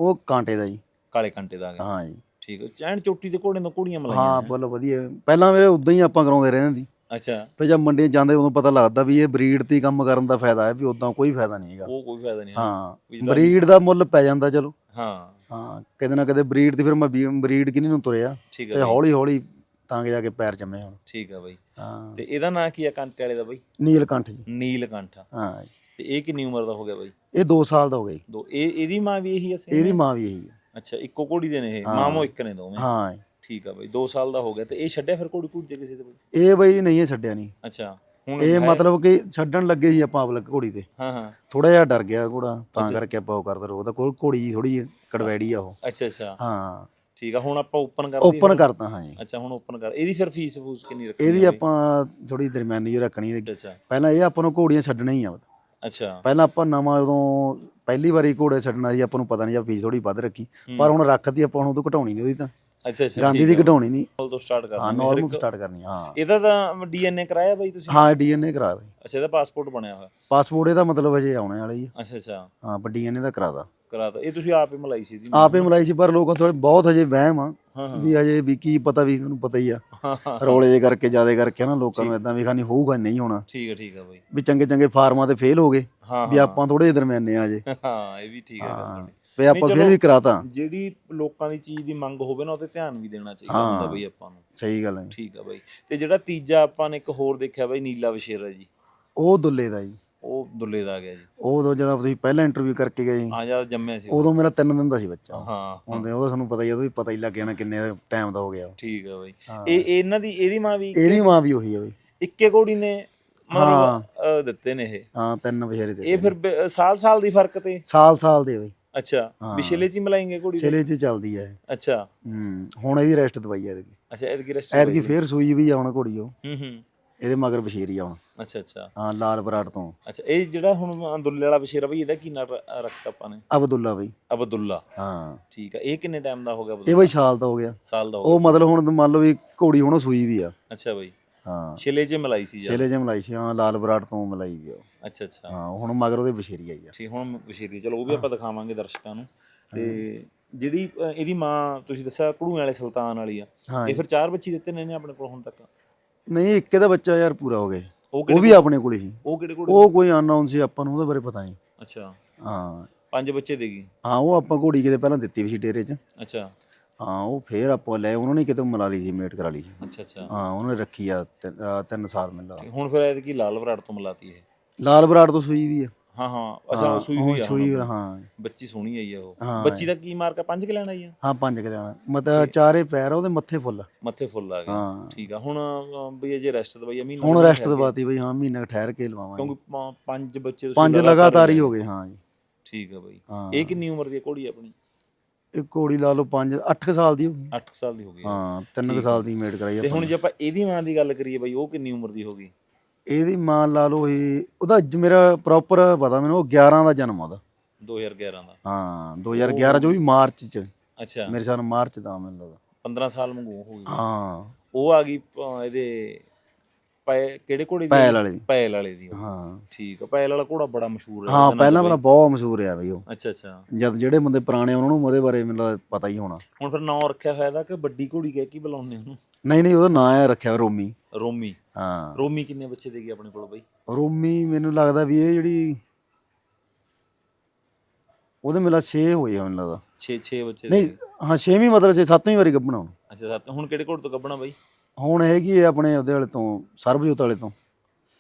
ਉਹ ਕਾਂਟੇ ਦਾ ਜੀ। ਕਾਲੇ ਕੰਟੇ ਦਾ ਆ ਗਿਆ। ਹਾਂ ਜੀ। ਠੀਕ ਆ ਚੈਨ ਚੋਟੀ ਦੇ ਘੋੜੇ ਤੋਂ ਘੋੜੀਆਂ ਮਲਾਈਆਂ ਹਾਂ ਨੇ। ਬੋਲੋ ਵਧੀਆ। ਪਹਿਲਾਂ ਮੇਰੇ ਉਦਾਂ ਹੀ ਆਪਾਂ ਕਰਾਉਂਦੇ ਰਹਿੰਦੇ ਸੀ। ਅੱਛਾ। ਫਿਰ ਜਦ ਮੰਡੀਆਂ ਜਾਂਦੇ ਉਦੋਂ ਪਤਾ ਲੱਗਦਾ ਵੀ ਇਹ ਬਰੀਡ ਤੇ ਹੀ ਕੰਮ ਕਰਨ ਦਾ ਫਾਇਦਾ ਹੈ ਵੀ ਉਦਾਂ ਕੋਈ ਫਾਇਦਾ ਨਹੀਂ ਹੈਗਾ। ਉਹ ਕੋਈ ਫਾਇਦਾ ਨਹੀਂ ਹਾਂ। ਬਰੀਡ ਦਾ ਮੁੱਲ ਪੈ ਜਾਂਦਾ ਚਲੋ। ਹਾਂ। ਹਾਂ ਕਦੇ ਨਾ ਕਦੇ ਬਰੀਡ ਤੇ ਫਿਰ ਮੈਂ ਬਰੀਡ ਕਿਨੀ ਨੂੰ ਤੁਰਿਆ। ਤੇ ਹੌਲੀ ਹੌਲੀ ਤਾਂ ਕਿ ਜਾ ਕੇ ਪੈਰ ਜੰਮੇ ਹੁਣ। ਠੀਕ ਆ ਬਾਈ। ਹਾਂ। ਤੇ ਇਹਦਾ ਨਾਂ ਕੀ ਆ ਕੰਟੇ ਵਾਲੇ ਦਾ ਬਾਈ? ਨੀਲਕੰਠ ਜੀ। ਨੀਲਕੰਠ ਹਾਂ ਤੇ ਇਹ ਕਿੰਨੀ ਉਮਰ ਦਾ ਹੋ ਗਿਆ ਬਾਈ? ਇਹ 2 ਸਾਲ ਦਾ ਹੋ ਗਿਆ ਜੀ। ਦੋ ਇਹ ਇਹਦੀ ਮਾਂ ਵੀ ਇਹੀ ਅਸੇ ਇਹਦੀ ਮਾਂ ਵੀ ਇਹੀ ਹੈ ਅੱਛਾ ਇੱਕੋ ਘੋੜੀ ਦੇ ਨੇ ਇਹ? ਹਾਂ। ਮਾਮੋ ਇੱਕ ਨੇ ਦੋਵੇਂ? ਹਾਂ ਠੀਕ ਆ ਬਾਈ 2 ਸਾਲ ਦਾ ਹੋ ਗਿਆ। ਤੇ ਇਹ ਛੱਡਿਆ ਫਿਰ ਘੋੜੀ ਘੂੜ ਜੇ ਕਿਸੇ ਦੇ ਬਾਈ? ਇਹ ਬਈ ਨਹੀਂ ਇਹ ਛੱਡਿਆ ਨਹੀਂ। ਅੱਛਾ ਹੁਣ ਇਹ ਹੈ- ਮਤਲਬ ਕਿ ਛੱਡਣ ਲੱਗੇ ਸੀ ਆਪਾਂ ਆਪਲਕ ਘੋੜੀ ਤੇ। ਹਾਂ ਹਾਂ। ਥੋੜਾ ਜਿਹਾ ਡਰ ਗਿਆ ਘੋੜਾ ਤਾਂ। ਕਰਕੇ ਆਪਾਂ ਉਹ ਕਰਦੇ ਉਹਦਾ ਕੋਲ ਘੋੜੀ ਥੋੜੀ ਕੜਵੈੜੀ ਆ ਉਹ। ਅੱਛਾ ਅੱਛਾ। ਹਾਂ। ਠੀਕ ਆ ਹੁਣ ਆਪਾਂ ਓਪਨ ਕਰ ਓਪਨ ਕਰਤਾ ਹਾਂ ਜੀ। ਅੱਛਾ ਹੁਣ ਓਪਨ ਕਰ। ਇਹਦੀ ਫਿਰ ਫੀਸ ਫੂਸ ਕਿੰਨੀ ਰੱਖਣੀ ਇਹਦੀ? ਆਪਾਂ ਥੋੜੀ ਦਰਮਿਆਨੀ ਜਿਹੀ ਰੱਖਣੀ ਹੈ। ਅੱਛਾ। ਪਹਿਲਾਂ ਇਹ ਆਪਾਂ ਨੂੰ ਘੋੜੀਆਂ ਛੱਡਣਾ ਹੀ ਆ। ਅੱਛਾ। ਪਹਿਲਾਂ ਆਪਾਂ ਨਵਾਂ ਉਦੋਂ ਪਹਿਲੀ ਵਾਰੀ ਘੋੜੇ ਛੱਡਣਾ ਸੀ ਆਪਾਂ ਨੂੰ ਪਤਾ ਨਹੀਂ ਜਾਂ ਫੀਸ ਥੋੜੀ ਵੱਧ ਰੱਖੀ। ਪਰ ਹੁਣ ਰੱਖਤੀ ਆਪਾਂ ਹੁਣ ਤੋਂ ਘਟਾਉਣੀ ਨਹੀਂ ਉਹਦੀ ਤਾਂ। ਅੱਛਾ ਅੱਛਾ ਗਾਂਧੀ ਦੀ ਘਟਾਉਣੀ ਨਹੀਂ। ਘਟਾਉਣ ਤੋਂ ਸਟਾਰਟ ਕਰਨਾ ਹਾਂ ਨਾਰਮਲ ਸਟਾਰਟ ਕਰਨੀ ਹਾਂ। ਇਹਦਾ ਤਾਂ ਡੀਐਨਏ ਕਰਾਇਆ ਬਾਈ ਤੁਸੀਂ? ਹਾਂ ਡੀਐਨਏ ਕਰਾ ਦੇ ਅੱਛਾ ਇਹਦਾ ਪਾਸਪੋਰਟ ਬਣਿਆ ਹੋਇਆ। ਪਾਸਪੋਰਟ ਇਹਦਾ ਮਤਲਬ ਅਜੇ ਆਉਣੇ ਵਾਲਾ ਹੀ। ਅੱਛਾ ਅੱਛਾ। ਹਾਂ ਪਰ ਡੀਐਨਏ ਦਾ ਕਰਾਦਾ ਕਰਾਤਾ ਇਹ ਤੁਸੀਂ ਆਪ ਹੀ ਮਲਾਈ ਸੀ ਇਹਦੀ ਆਪੇ ਮਲਾਈ ਸੀ ਪਰ ਲੋਕਾਂ ਥੋੜੇ ਬਹੁਤ ਹਜੇ ਵਹਿਮ ਆ ਵੀ ਹਜੇ ਵੀ ਕੀ ਪਤਾ ਵੀ ਤੁਹਾਨੂੰ ਪਤਾ ਹੀ ਆ। ਰੋਲੇ ਜੇ ਕਰਕੇ ਜਿਆਦੇ ਕਰਕੇ ਨਾ ਲੋਕਾਂ ਨੂੰ ਇਦਾਂ ਵੀ ਖਾਨੀ ਹੋਊਗਾ ਨਹੀਂ ਹੋਣਾ। ਠੀਕ ਹੈ ਠੀਕ ਹੈ ਬਾਈ। ਵੀ ਚੰਗੇ ਚੰਗੇ ਫਾਰਮਾਂ ਤੇ ਫੇਲ ਹੋ ਗਏ ਵੀ ਆਪਾਂ ਥੋੜੇ ਜਿਹੇ ਦਰਮਿਆਨੇ ਆ ਜੇ ਹਾਂ ਇਹ ਵੀ ਠੀਕ ਹੈ। ਹਾਂ। ਤੇ ਆਪਾਂ ਨਹੀਂ, ਫਿਰ ਚਲੋ। ਵੀ ਕਰਾਤਾ ਜਿਹੜੀ ਲੋਕਾਂ ਦੀ ਚੀਜ਼ ਦੀ ਮੰਗ ਹੋਵੇ ਨਾ ਉਹ ਤੇ ਧਿਆਨ ਵੀ ਦੇਣਾ ਚਾਹੀਦਾ ਹਾਂ। ਹੁੰਦਾ ਬਈ ਆਪਾਂ ਨੂੰ ਸਹੀ ਗੱਲ ਹੈ ਠੀਕ ਆ ਬਾਈ ਤੇ ਜਿਹੜਾ ਤੀਜਾ ਆਪਾਂ ਨੇ ਇੱਕ ਹੋਰ ਦੇਖਿਆ ਬਾਈ ਨੀਲਾ ਵਸ਼ੇਰਾ ਜੀ ਉਹ ਦੁੱਲੇ ਦਾ ਜੀ ਉਹ ਦੁੱਲੇ ਦਾ ਆ ਗਿਆ ਜੀ ਉਹ ਉਦੋਂ ਜਦੋਂ ਤੁਸੀਂ ਪਹਿਲਾਂ ਇੰਟਰਵਿਊ ਕਰਕੇ ਗਏ ਆ ਜਾ ਜੰਮਿਆ ਸੀ ਉਹ। ਉਦੋਂ ਮੇਰਾ 3 ਦਿਨ ਦਾ ਸੀ ਬੱਚਾ ਹਾਂ ਹਾਂ, ਹੁੰਦੇ ਉਹਦਾ ਤੁਹਾਨੂੰ ਪਤਾ ਹੀ ਆ, ਉਹਦਾ ਵੀ ਪਤਾ ਹੀ ਲੱਗ ਜਾਣਾ ਕਿੰਨੇ ਟਾਈਮ ਦਾ ਹੋ ਗਿਆ ਉਹ। ਠੀਕ ਆ ਬਾਈ ਹਾਂ। ਇਹ ਇਹ ਇਹਨਾਂ ਦੀ ਇਹਦੀ ਮਾਂ ਵੀ ਇਹਦੀ ਮਾਂ ਵੀ ਉਹੀ ਆ ਬਈ ਇੱਕੇ ਘੋੜੀ ਨੇ ਹਾਂ। ਮਤਲਬ ਅਹ, ਦਿੱਤੇ ਨੇ ਇਹ ਹਾਂ ਤਿੰਨ ਬਸ਼ੇਰੇ ਤੇ ਇਹ ਫਿਰ ਸਾਲ ਸਾਲ ਦੀ ਫ਼ਰਕ ਤੇ ਸਾਲ ਸਾਲ ਦੇ ਬਈ ਅੱਛਾ ਹਾਂ। ਪਿਛਲੇ ਚ ਹੀ ਮਲਾਏਂਗੇ ਘੋੜੀ ਦੇ? ਛੇਲੇ ਚ ਚੱਲਦੀ ਇਹ। ਅੱਛਾ। ਹੂੰ ਹੁਣ ਇਹਦੀ ਰੈਸਟ ਦਵਾਈ ਆ ਇਹਦੀ। ਅੱਛਾ ਐਤਕੀ ਰੈਸਟ ਐਤਕੀ ਫੇਰ ਸੂਈ ਵੀ ਆਉਣ ਘੋੜੀ ਉਹ। ਹੂੰ ਹੂੰ। ਇਹਦੇ ਮਗਰ ਬਸ਼ੇਰੀ ਆਉਣ। ਅੱਛਾ ਅੱਛਾ। ਹਾਂ ਲਾਲ ਬਰਾੜ ਤੋਂ। ਅੱਛਾ ਇਹ ਜਿਹੜਾ ਹੁਣ ਦੁੱਲੇ ਵਾਲਾ ਬਸ਼ੇਰਾ ਬਈ ਇਹਦਾ ਕੀ ਨਾਂ ਰ- ਰੱਖਤਾ ਆਪਾਂ ਨੇ? ਅਬਦੁੱਲਾ ਬਈ। ਅਬਦੁੱਲਾ। ਹਾਂ। ਠੀਕ ਆ ਇਹ ਕਿੰਨੇ ਟਾਈਮ ਦਾ ਹੋ ਗਿਆ ਇਹ ਅਬਦੁੱਲਾ? ਬਈ ਸਾਲ ਦਾ ਹੋ ਗਿਆ। ਸਾਲ ਦਾ ਹੋ ਉਹ ਮਤਲਬ ਹੁਣ ਮੰਨ ਲਓ ਵੀ ਘੋੜੀ ਹੁਣ ਸੂਈ ਵੀ ਆ। ਅੱਛਾ ਬਈ। ਹਾਂ। ਛਿਲੇ 'ਚ ਮਲਾਈ ਸੀ ਯਾਰ। ਛੇਲੇ ਜੇ ਮਲਾਈ ਸੀ ਹਾਂ ਲਾਲ ਬਰਾੜ ਤੋਂ ਮਲਾਈ ਵੀ ਆ ਉਹ। ਅੱਛਾ ਅੱਛਾ। ਹਾਂ ਹੁਣ ਮਗਰ ਉਹਦੇ ਬਸ਼ੇਰੀ ਆਈ ਆ। ਠੀਕ ਹੁਣ ਬਸ਼ੀਰੀ ਚਲੋ ਉਹ ਵੀ ਆਪਾਂ ਦਿਖਾਵਾਂਗੇ ਦਰਸ਼ਕਾਂ ਨੂੰ। ਤੇ ਜਿਹੜੀ ਅ, ਇਹਦੀ ਮਾਂ ਤੁਸੀਂ ਦੱਸਿਆ ਕੜੂਆਂ ਵਾਲੇ ਸੁਲਤਾਨ ਵਾਲੀ ਆ। ਹਾਂ। ਇਹ ਫਿਰ ਚਾਰ ਬੱਚੇ ਦਿੱਤੇ ਨੇ ਇਹਨੇ ਆਪਣੇ ਕੋਲ ਹੁਣ ਤੱਕ? ਨਹੀਂ ਇੱਕ ਇਹਦਾ ਬੱਚਾ ਯਾਰ ਪੂਰਾ ਹੋ ਗਿਆ। ਉਹ ਉਹ ਕਿਹੜੇ ਵੀ ਆਪਣੇ ਕੋਲੇ ਸੀ। ਉਹ ਕਿਹੜੇ ਕੋਲ? ਉਹ ਕੋਈ ਅਨਨੋਨ ਸੀ ਆਪਾਂ ਨੂੰ ਉਹਦੇ ਬਾਰੇ ਪਤਾ ਨਹੀਂ। ਅੱਛਾ। ਹਾਂ। ਪੰਜ ਬੱਚੇ ਦੇਗੀ ਹਾਂ ਉਹ ਆਪਾਂ ਘੋੜੀ ਕਿਤੇ ਪਹਿਲਾਂ ਦਿੱਤੀ ਵੀ ਸੀ ਡੇਰੇ 'ਚ। ਅੱਛਾ। ਹਾਂ ਉਹ ਫੇਰ ਆਪਾਂ ਲੈ ਉਹਨਾਂ ਨੇ ਕਿਤੇ ਮਿਲਾ ਲਈ ਸੀ ਮੇਟ ਕਰਾ ਲਈ ਸੀ। ਅੱਛਾ ਅੱਛਾ। ਹਾਂ ਉਹਨੇ ਰੱਖੀ ਆ ਤਿੰਨ- ਅਹ ਤਿੰਨ ਸਾਲ ਮਿਲਦਾ ਤੇ ਹੁਣ ਫਿਰ ਇਹਦੀ ਕੀ ਲਾਲ ਬਰਾੜ ਤੋਂ ਮਲਾਤੀ ਇਹ? ਲਾਲ ਬਰਾੜ ਤੋਂ ਸੂਈ ਵੀ ਆ। ਹਾਂ ਹਾਂ ਅੱਛਾ ਸੂਈ ਹੋਈ ਆ ਸੂਈ ਹਾਂ। ਬੱਚੀ ਸੋਹਣੀ ਆਈ ਆ ਉਹ। ਬੱਚੀ ਦਾ ਕੀ ਮਾਰਕਾ ਪੰਜ ਕਿ ਲੈਣ ਆਈ ਆ? ਹਾਂ ਪੰਜ ਕਿ ਲੈਣਾ। ਮਤਲਬ ਚਾਰੇ ਪੈਰ ਉਹਦੇ ਮੱਥੇ ਫੁੱਲ ਮੱਥੇ ਫੁੱਲ ਆ ਗਏ। ਹਾਂ। ਠੀਕ ਆ ਹੁਣ ਅ, ਬਈ ਅਜੇ ਰੈਸਟ ਦਵਾਈ ਆ ਮਹੀਨਾ ਹੁਣ ਕੁ ਰੈਸਟ ਠਹਿਰ ਕੇ। ਦਵਾਤੀ ਬਈ ਹਾਂ ਮਹੀਨਾ ਠਹਿਰ ਕੇ ਲਵਾਵਾਂਗੇ। ਕਿਉਂਕਿ ਪੰਜ ਬੱਚੇ ਤੁਸੀਂ ਪੰਜ ਲਗਾਤਾਰ ਹੀ ਹੋ ਗਏ ਹਾਂ ਜੀ। ਠੀਕ ਆ ਬਈ। ਹਾਂ। ਇਹ ਕਿੰਨੀ ਉਮਰ ਦੀ ਘੋੜੀ ਆਪਣੀ? ਇਹ ਘੋੜੀ ਲਾ ਲਓ 5 8 ਸਾਲ ਦੀ ਹੋ ਗਈ। 8 ਸਾਲ ਦੀ ਹੋ ਗਈ ਹਾਂ 3 ਠੀਕ ਆ। ਸਾਲ ਦੀ ਮੇਟ ਕਰਾਈ ਤੇ ਆਪਾਂ ਹੁਣ ਜੇ ਆਪਾਂ ਇਹਦੀ ਮਾਂ ਦੀ ਗੱਲ ਕਰੀਏ ਬਈ ਉਹ ਕਿੰਨੀ ਉਮਰ ਦੀ ਹੋ ਗਈ? ਇਹਦੀ ਮਾਂ ਲਾ ਲਓ ਇਹ ਉਹਦਾ ਜ- ਮੇਰਾ ਪ੍ਰੋਪਰ ਪਤਾ ਮੈਨੂੰ ਉਹ 11 ਦਾ ਜਨਮ ਆ ਉਹਦਾ। 2011 ਦਾ। ਹਾਂ 2011 ਜੋ ਵੀ ਮਾਰਚ ਚ। ਅੱਛਾ। ਮੇਰੇ ਸਾਲ ਮਾਰਚ ਦਾ ਮੈਨੂੰ ਲੱਗਦਾ। 15 ਸਾਲ ਮੰਗੂ ਹੋ ਗਈ। ਹਾਂ। ਉਹ ਆ ਗਈ ਅ, ਇਹਦੇ ਪੈ ਕਿਹੜੇ ਘੋੜੇ ਦੀ? ਪੈਲ ਵਾਲੇ ਦੀ। ਪੈਲ ਵਾਲੇ ਦੀ। ਉਹ। ਹਾਂ। ਠੀਕ ਆ ਪੈਲ ਵਾਲਾ ਘੋੜਾ ਬੜਾ ਮਸ਼ਹੂਰ ਹੈ। ਹਾਂ ਉਹਦੇ ਨਾਲ ਪਹਿਲਾਂ। ਪਹਿਲਾਂ ਬਹੁਤ ਮਸ਼ਹੂਰ ਆ ਬਈ ਉਹ। ਅੱਛਾ ਅੱਛਾ। ਜਦ ਜਿਹੜੇ ਬੰਦੇ ਪੁਰਾਣੇ ਉਹਨਾਂ ਨੂੰ ਉਹਦੇ ਬਾਰੇ ਮੈਨੂੰ ਲੱਗਦਾ ਪਤਾ ਹੀ ਹੋਣਾ। ਹੁਣ ਫਿਰ ਨਾਂ ਰੱਖਿਆ ਹੋਇਆ ਦਾ ਕਿ ਵੱਡੀ ਘੋੜੀ ਕਹਿ ਕੀ ਬੁਲਾਉਂਦੇ ਉਹਨੂੰ। ਨਹੀਂ ਨਹੀਂ ਉਹਦਾ ਨਾਂ ਹੈ ਰੱਖਿਆ ਰੋਮੀ। ਰੋਮੀ। ਹਾਂ। ਰੋਮੀ ਕਿੰਨੇ ਬੱਚੇ ਦੇਗੀ ਆਪਣੇ ਕੋਲ ਬਈ? ਰੋਮੀ ਮੈਨੂੰ ਲੱਗਦਾ ਵੀ ਇਹ ਜਿਹੜੀ ਉਹਦੇ ਮੇਲਾ 6 ਹੋਏ ਆ ਮੈਨੂੰ ਲੱਗਦਾ। 6 6 ਬੱਚੇ ਨਹੀਂ ਹਾਂ 6ਵੀਂ ਮਤਲਬ 6 7ਵੀਂ ਵਾਰੀ ਗੱਭਣਾ ਹੁਣ ਅੱਛਾ ਸੱਤ ਹੁਣ ਕਿਹੜੇ ਘੋੜੇ ਤੋਂ ਕੱਢਣਾ ਬਈ? ਹੁਣ ਹੈਗੀ ਹੈ ਆਪਣੇ ਉਹਦੇ ਵਾਲੇ ਤੋਂ ਸਰਬਜੋਤ ਵਾਲੇ ਤੋਂ।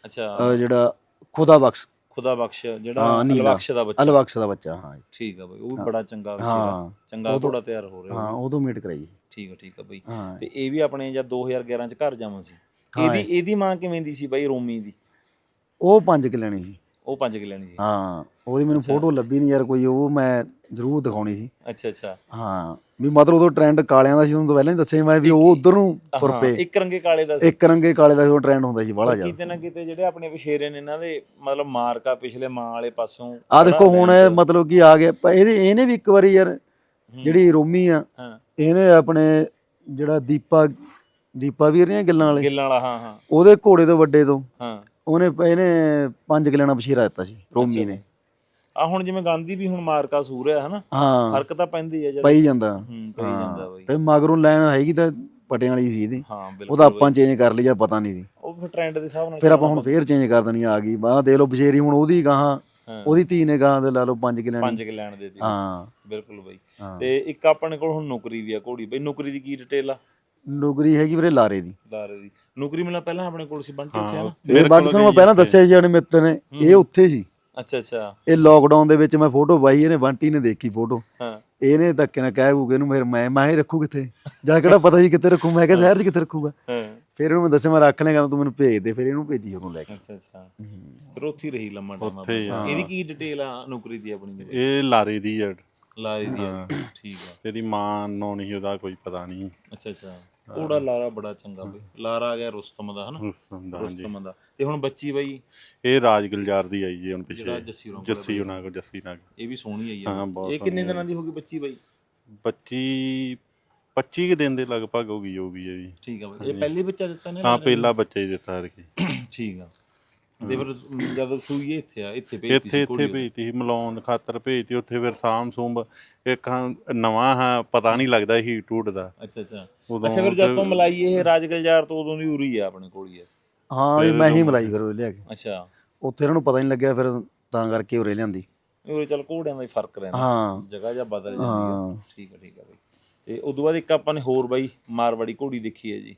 ਅੱਛਾ। ਅਹ ਜਿਹੜਾ ਖੁਦਾ ਬਖਸ਼। ਖੁਦਾ ਬਖਸ਼ ਜਿਹੜਾ ਹਾਂ, ਨੀਲਾ। ਅਲਬਖਸ਼ ਦਾ ਬੱਚਾ। ਅਲਬਖਸ਼ ਦਾ ਬੱਚਾ ਹਾਂ। ਜੀ। ਠੀਕ ਆ ਬਈ ਉਹ ਵੀ। ਬੜਾ ਚੰਗਾ ਹਾਂ। ਚੰਗਾ ਉਹ ਤੋਂ- ਘੋੜਾ ਤਿਆਰ ਹੋ ਰਿਹਾ। ਹਾਂ। ਉਦੋਂ ਮੀਟ ਕਰਾਈ। ਠੀਕ ਆ ਠੀਕ ਆ ਬਈ। ਹਾਂ। ਤੇ ਇਹ ਵੀ ਆਪਣੇ ਜਦ 2011 ਚ ਘਰ ਜਾਵਾਂ ਸੀ। ਹਾਂ, ਇਹਦੀ ਇਹਦੀ ਮਾਂ ਕਿਵੇਂ ਦੀ ਸੀ ਬਾਈ ਰੋਮੀ ਦੀ? ਉਹ ਪੰਜ ਕਿ ਲੈਣੀ ਸੀ। ਉਹ ਪੰਜ ਕਿ ਲੈਣੀ ਸੀ। ਹਾਂ। ਉਹਦੀ ਮੈਨੂੰ। ਫੋਟੋ ਲੱਭੀ ਨਹੀਂ ਯਾਰ ਕੋਈ ਉਹ ਮੈਂ ਜ਼ਰੂਰ ਦਿਖਾਉਣੀ ਸੀ। ਅੱਛਾ ਅੱਛਾ। ਹਾਂ। ਵੀ ਮਤਲਬ ਉਦੋਂ ਟ੍ਰੈਂਡ ਕਾਲਿਆਂ ਦਾ ਸੀ ਤੁਹਾਨੂੰ ਤਾਂ ਪਹਿਲਾਂ ਹੀ ਦੱਸਿਆ ਮੈਂ ਵੀ ਉਹ ਉਧਰ ਨੂੰ ਤੁਰ ਹਾਂ, ਪਏ। ਇੱਕ ਰੰਗੇ ਕਾਲੇ ਦਾ ਸੀ। ਇੱਕ ਰੰਗੇ ਕਾਲੇ ਦਾ ਉਹ ਟ੍ਰੈਂਡ ਹੁੰਦਾ ਸੀ ਬੜਾ ਪਰ ਜ਼ਿਆਦਾ। ਕਿਤੇ ਨਾ ਕਿਤੇ ਜਿਹੜੇ ਆਪਣੇ ਵਿਸ਼ੇਰੇ ਨੇ ਇਹਨਾਂ ਦੇ ਮਤਲਬ ਮਾਰਕਾ ਪਿਛਲੇ ਮਾਂ ਵਾਲੇ ਪਾਸੋਂ ਆ ਦੇਖੋ ਹੁਣ ਇਹ ਮਤਲਬ ਕਿ ਆ ਗਿਆ। ਪ- ਇਹਦੇ ਇਹਨੇ ਵੀ ਇੱਕ ਵਾਰੀ ਯਾਰ ਜਿਹੜੀ ਰੋਮੀ ਆ ਹਾਂ। ਇਹਨੇ ਆਪਣੇ ਜਿਹੜਾ ਦੀਪਾ ਦੀਪਾ ਵੀਰ ਨੇ ਗੱਲਾਂ ਵਾਲੇ ਗਿੱਲਾਂ ਵਾਲਾ ਹਾਂ ਹਾਂ। ਉਹਦੇ ਘੋੜੇ ਤੋਂ ਵੱਡੇ ਤੋਂ ਹਾਂ। ਉਹਨੇ ਇਹਨੇ ਪੰਜ ਕਿਲਣਾ ਬਸ਼ੀਰਾ ਦਿੱਤਾ ਸੀ ਰੋਮੀ। ਨੇ। ਆ ਹੁਣ ਜਿਵੇਂ ਗਾਂਧੀ ਵੀ ਹੁਣ ਮਾਰਕਾ ਸੂਰ ਹੈ ਹਨਾ? ਹਾਂ। ਫ਼ਰਕ ਤਾਂ ਪੈਂਦੀ ਹੈ ਜਦ ਪਈ ਜਾਂਦਾ। ਹੂੰ ਪਈ ਜਾਂਦਾ ਬਾਈ। ਤੇ ਮਗਰੋਂ ਲੈਣ ਹੈਗੀ ਤਾਂ ਪਟਿਆਂ ਵਾਲੀ ਸੀ ਇਹਦੀ। ਹਾਂ ਬਿਲਕੁਲ ਉਹ ਤਾਂ ਆਪਾਂ। ਚੇਂਜ ਕਰ ਲਈ ਜਾਂ ਪਤਾ ਨਹੀਂ ਸੀ। ਉਹ ਫਿਰ ਟ੍ਰੈਂਡ ਦੇ ਹਿਸਾਬ ਨਾਲ ਫਿਰ ਆਪਾਂ ਹੁਣ ਫੇਰ ਚੇਂਜ ਕਰ ਦੇਣੀ ਆ ਗਈ। ਬਾਹ ਦੇ ਲਓ ਬਸ਼ੇਰੀ ਹੁਣ ਉਹਦੀ ਗਾਹਾਂ ਉਹਦੀ ਧੀ ਨੇ ਗਾਹਾਂ ਦੇ ਲਾ ਲਓ ਪੰਜ ਕਿਲਣੇ ਪੰਜ ਕਿ ਲੈਣ ਦੇ ਦੀ ਹਾਂ। ਬਿਲਕੁਲ ਬਾਈ। ਤੇ ਇੱਕ ਆਪਣੇ ਕੋਲ ਹੁਣ ਨੌਕਰੀ ਵੀ ਆ ਘੋੜੀ। ਬਈ ਨੌਕਰੀ ਦੀ ਕੀ ਡਿਟੇਲ ਆ? ਨੌਕਰੀ ਹੈਗੀ ਵੀਰੇ ਲਾਰੇ ਦੀ। ਲਾਰੇ ਦੀ। ਨੌਕਰੀ ਮਿਲਣਾ ਪਹਿਲਾਂ ਆਪਣੇ ਕੋਲ ਸੀ ਬੰਟੀ ਉੱਥੇ ਮੇਰੇ ਬਾਕੀ ਕੋਲ ਤੁਹਾਨੂੰ ਮੈਂ ਪਹਿਲਾਂ ਦੱਸਿਆ ਸੀ ਜਾਨੇ ਮਿੱਤਰ ਨੇ ਇਹ ਉੱਥੇ ਸੀ। ਅੱਛਾ ਅੱਛਾ। ਇਹ ਲੋਕਡਾਊਨ ਦੇ ਵਿੱਚ ਮੈਂ ਫੋਟੋ ਪਾਈ ਇਹਨੇ ਬੰਟੀ ਨੇ ਦੇਖੀ ਫੋਟੋ ਹਾਂ। ਇਹਨੇ ਧੱਕੇ ਨਾਲ ਕਹਿ ਕੂ ਇਹਨੂੰ ਫਿਰ ਮੈਂ ਮੈਂ ਹੀ ਰੱਖੂ ਕਿੱਥੇ? ਜਾ ਕਿਹੜਾ ਪਤਾ ਸੀ ਕਿੱਥੇ ਰੱਖੂ? ਮੈਂ ਕਿਹਾ ਸ਼ਹਿਰ 'ਚ ਕਿੱਥੇ ਰੱਖੂਗਾ? ਹਾਂ। ਫਿਰ ਇਹਨੂੰ ਮੈਂ ਦੱਸਿਆ ਮੈਂ ਰੱਖ ਲੇਗਾ ਤੂੰ ਮੈਨੂੰ ਭੇਜ ਦੇ ਫਿਰ ਇਹਨੂੰ ਭੇਜੀ ਉਹਨੂੰ ਲੈ ਕੇ। ਅੱਛਾ ਅੱਛਾ। ਫਿਰ ਉੱਥੇ ਹੀ ਰਹੀ ਲੰਮਾ ਟਾਈਮ ਉੱਥੇ ਹੀ, ਹਾਂ। ਇਹਦੀ ਕੀ ਡਿਟੇਲ ਆ ਨੌਕਰੀ ਦੀ ਆਪਣੀ? ਜਿਹੜੀ ਇਹ ਲਾਰੇ ਦੀ ਆ। ਲਾਰੇ ਦੀ ਆ ਹਾਂ। ਠੀਕ ਆ। ਤੇਰੀ ਮਾਂ ਨੂੰ ਨਹੀਂ ਉਹਦਾ ਕੋਈ ਪਤਾ ਨਹੀਂ। ਅੱਛਾ ਅੱਛਾ। ਉਹਦਾ ਲਾਰਾ ਬੜਾ ਚੰਗਾ ਬਈ। ਲਾਰਾ ਆ ਗਿਆ ਰੁਸਤਮ ਦਾ ਹਨਾ? ਰੁਸਤਮ ਦਾ ਹਾਂਜੀ। ਰੁਸਤਮ ਦਾ। ਤੇ ਹੁਣ ਬੱਚੀ ਬਈ? ਇਹ ਰਾਜ ਗੁਲਜ਼ਾਰ ਦੀ ਆਈ ਜੀ ਹੁਣ ਜਿਹੜਾ ਪਿੱਛੇ ਜੱਸੀ ਹੋਰਾਂ ਕੋਲ ਜੱਸੀ ਉਹਨਾਂ ਕੋ ਜੱਸੀ ਨਾਲ। ਇਹ ਵੀ ਸੋਹਣੀ ਆਈ ਹਾਂ, ਆ ਬਹੁਤ ਇਹ ਕਿੰਨੇ ਸੋਹਣੀ ਦਿਨਾਂ ਦੀ ਹੋ ਗਈ ਬੱਚੀ ਬਈ? ਬੱਚੀ 25 ਕੁ ਦਿਨ ਦੇ ਲਗਭਗ ਹੋ ਗਈ ਹੋਗੀ ਹੈ ਜੀ। ਠੀਕ ਆ ਬਈ। ਇਹ ਪਹਿਲੇ ਬੱਚਾ ਦਿੱਤਾ ਨੇ ਹਾਂ ਨੂੰ? ਪਹਿਲਾ ਬੱਚਾ ਹੀ ਦਿੱਤਾ ਹਰਕੇ। ਠੀਕ ਆ। ਤੇ ਫਿਰ ਜਦ ਸੂਈ ਇੱਥੇ ਆ ਇੱਥੇ ਭੇਜਤੀ ਇੱਥੇ ਸੀ ਇੱਥੇ ਭੇਜਤੀ ਸੀ ਮਲਾਉਣ ਖਾਤਰ ਭੇਜਤੀ ਉੱਥੇ ਫਿਰ ਸਾਮ ਸੂੰਬ ਇੱਕ ਹਾਂ ਨਵਾਂ ਹਾਂ ਪਤਾ ਨਹੀਂ ਲੱਗਦਾ ਹੀ ਟੂਟ ਦਾ। ਅੱਛਾ ਅੱਛਾ। ਉਦੋਂ ਅੱਛਾ ਫਿਰ ਜਦ ਤੇ- ਮਲਾਈ ਇਹ ਰਾਜਗਲਜਾਰ ਤੋਂ ਉਦੋਂ ਦੀ ਉਰੀ ਆ ਆਪਣੇ ਕੋਲ ਹੀ ਆ ਹਾਂ ਵੀ ਮੈਂ ਹੀ ਮਲਾਈ ਫਿਰ ਉਹ ਲਿਆ ਕੇ। ਅੱਛਾ। ਉੱਥੇ ਇਹਨਾਂ ਨੂੰ ਪਤਾ ਨਹੀਂ ਲੱਗਿਆ ਫਿਰ ਤਾਂ ਕਰਕੇ ਉਰੇ ਲਿਆਂਦੀ। ਉਹ ਚਲ ਘੋੜਿਆਂ ਦਾ ਹੀ ਫ਼ਰਕ ਰਹਿੰਦਾ। ਹਾਂ। ਜਗ੍ਹਾ ਜਾਂ ਬਦਲ ਜਾਂਦੀ ਹਾਂ। ਆ ਠੀਕ ਆ ਠੀਕ ਆ ਬਈ। ਤੇ ਉਦੋਂ ਬਾਅਦ ਇੱਕ ਆਪਾਂ ਨੇ ਹੋਰ ਬਾਈ ਮਾਰਵਾੜੀ ਘੋੜੀ ਦੇਖੀ ਹੈ ਜੀ।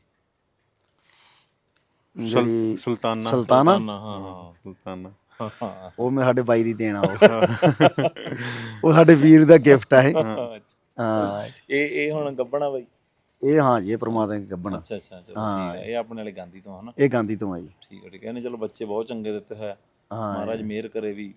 ਜਿਹੜੀ ਸੁਲਤਾਨਾ ਸੁਲਤਾਨਾ? ਹਾਂ ਹਾਂ ਸੁਲਤਾਨਾ। ਉਹ ਮੈਂ ਸਾਡੇ ਬਾਈ ਦੀ ਦੇਣਾ ਉਹ। ਉਹ ਸਾਡੇ ਵੀਰ ਦਾ ਗਿਫਟ ਆ ਇਹ। ਹਾਂ। ਇਹ ਇਹ ਹੁਣ ਗੱਬਣਾ ਬਾਈ? ਇਹ ਹਾਂ ਜੀ ਇਹ ਪ੍ਰਮਾਤਮਾ ਦੇ ਗੱਬਣਾ। ਅੱਛਾ ਅੱਛਾ ਚਲੋ। ਠੀਕ ਹੈ ਇਹ ਆਪਣੇ ਵਾਲੇ ਗਾਂਧੀ ਤੋਂ ਹਨਾ ਇਹ ਗਾਂਧੀ ਤੋਂ ਆ ਜੀ। ਠੀਕ ਹੈ ਠੀਕ ਹੈ ਇਹਨੇ ਚਲੋ ਬੱਚੇ ਬਹੁਤ ਚੰਗੇ ਦਿੱਤੇ ਹੋਇਆ ਹਾਂ ਮਹਾਰਾਜ ਮਿਹਰ ਕਰੇ ਵੀ।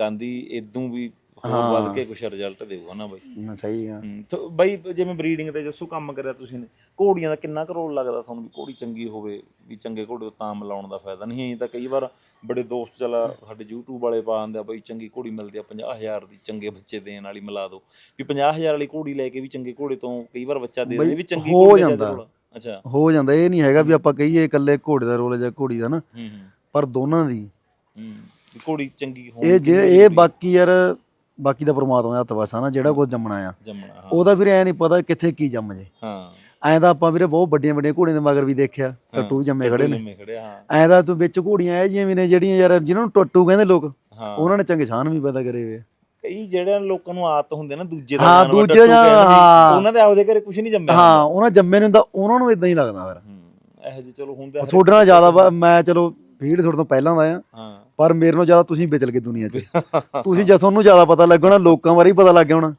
ਗਾਂਧੀ ਇਦੋਂ ਵੀ ਹੋਰ ਹਾਂ। ਵੱਧ ਕੇ ਕੁਛ ਰਿਜ਼ਲਟ ਦੇਊਗਾ ਨਾ ਬਾਈ। ਮੈਂ ਸਹੀ ਆ। ਹੂੰ, ਤੇ ਬਾਈ ਜਿਵੇਂ ਬਰੀਡਿੰਗ ਤੇ ਜੱਸੂ ਕੰਮ ਕਰਿਆ ਤੁਸੀਂ ਨੇ ਘੋੜੀਆਂ ਦਾ ਕਿੰਨਾ ਕਰੋੜ ਲੱਗਦਾ ਤੁਹਾਨੂੰ ਵੀ ਘੋੜੀ ਚੰਗੀ ਹੋਵੇ ਵੀ ਚੰਗੇ ਘੋੜੇ ਤੋਂ ਤਾਂ ਮਿਲਾਉਣ ਦਾ ਫਾਇਦਾ ਨਹੀਂ? ਐਂ ਤਾਂ ਕਈ ਵਾਰ ਬੜੇ ਦੋਸਤ ਚਲਾ ਸਾਡੇ YouTube ਵਾਲੇ ਪਾ ਦਿੰਦੇ ਆ ਬਈ ਚੰਗੀ ਘੋੜੀ ਮਿਲਦੀ ਆ 50000 ਦੀ ਚੰਗੇ ਬੱਚੇ ਦੇਣ ਵਾਲੀ ਮਿਲਾ ਦਿਓ ਵੀ 50000 ਵਾਲੀ ਘੋੜੀ ਲੈ ਕੇ ਵੀ ਚੰਗੇ ਘੋੜੇ ਤੋਂ ਕਈ ਵਾਰ ਬੱਚਾ ਦੇ ਦਿੰਦੇ ਵੀ ਚੰਗੀ ਹੋ ਘੋੜੀ ਲੈ ਕੇ ਜਾਂਦਾ। ਕੋਲ। ਅੱਛਾ। ਹੋ ਜਾਂਦਾ ਇਹ ਨਹੀਂ ਹੈਗਾ ਵੀ ਆਪਾਂ ਕਹੀਏ ਇਕੱਲੇ ਘੋੜੇ ਦਾ ਰੋਲ ਹੈ ਜਾਂ ਘੋੜੀ ਦਾ ਨਾ ਹੂੰ ਹੂੰ। ਪਰ ਦੋਨਾਂ ਦੀ। ਹੂੰ ਵੀ ਘੋੜੀ ਚੰਗੀ ਹੋਣੀ ਇਹ ਜਿਹੜੇ ਕਿੰਨੀ ਇਹ ਬਾਕੀ ਯਾਰ ਬਾਕੀ ਦਾ ਪ੍ਰਮਾਤਮਾ ਦਾ ਹੱਥ ਵਸਾ ਨਾ ਜਿਹੜਾ ਕੁਝ ਜੰਮਣਾ ਆ। ਜੰਮਣਾ ਹਾਂ। ਉਹਦਾ ਵੀਰੇ ਐ ਨਹੀਂ ਪਤਾ ਕਿੱਥੇ ਕੀ ਜੰਮ ਜੇ। ਹਾਂ। ਐਂ ਤਾਂ ਆਪਾਂ ਵੀਰੇ ਬਹੁਤ ਵੱਡੀਆਂ ਵੱਡੀਆਂ ਘੋੜੀਆਂ ਦੇ ਮਗਰ ਵੀ ਦੇਖਿਆ ਟੱਟੂ ਵੀ ਜੰਮੇ ਖੜੇ ਨੇ। ਜੰਮੇ ਖੜੇ ਹਾਂ। ਐਂ ਤਾਂ ਤੂੰ ਵਿੱਚ ਘੋੜੀਆਂ ਐ ਜਿਹੀਆਂ ਵੀ ਨੇ ਜਿਹੜੀਆਂ ਯਾਰ ਜਿਨ੍ਹਾਂ ਨੂੰ ਟੱਟੂ ਕਹਿੰਦੇ ਲੋਕ ਹਾਂ। ਉਹਨਾਂ ਨੇ ਚੰਗੇ ਛਾਨ ਵੀ ਪੈਦਾ ਕਰੇ ਹੋਏ ਆ। ਕਈ ਜਿਹੜੇ ਲੋਕਾਂ ਨੂੰ ਆਦਤ ਹੁੰਦੇ ਨਾ ਦੂਜੇ ਦਾ ਹਾਂ, ਦੂਜੇ ਦੀ, ਹਾਂ। ਉਹਨਾਂ ਦੇ ਆਪਦੇ ਘਰੇ ਕੁਝ ਨਹੀਂ ਜੰਮਿਆ ਹਾਂ ਉਹਨਾਂ ਜੰਮੇ ਨਹੀਂ ਹੁੰਦਾ ਉਹਨਾਂ ਨੂੰ ਇਦਾਂ ਹੀ ਲੱਗਦਾ ਫਿਰ। ਇਹੋ ਜਿਹੇ ਚਲੋ ਹੁੰਦੇ ਆ ਤੁਹਾਡੇ ਨਾਲ ਜ਼ਿਆਦਾ ਵਾ- ਮੈਂ ਚਲੋ ਫੀਡ ਤੁਹਾਡੇ ਤੋਂ ਪਹਿਲਾਂ ਦਾ ਆ। ਹਾਂ। ਪਰ ਮੇਰੇ ਨਾਲੋਂ ਜ਼ਿਆਦਾ ਤੁਸੀਂ ਵਿਚਲ ਗਏ ਦੁਨੀਆ 'ਚ। ਤੁਸੀਂ ਜੇ ਤੁਹਾਨੂੰ ਜ਼ਿਆਦਾ ਪਤਾ ਲੱਗਣਾ ਲੋਕਾਂ ਬਾਰੇ ਹੀ ਪਤਾ ਲੱਗ ਗਿਆ ਹੋਣਾ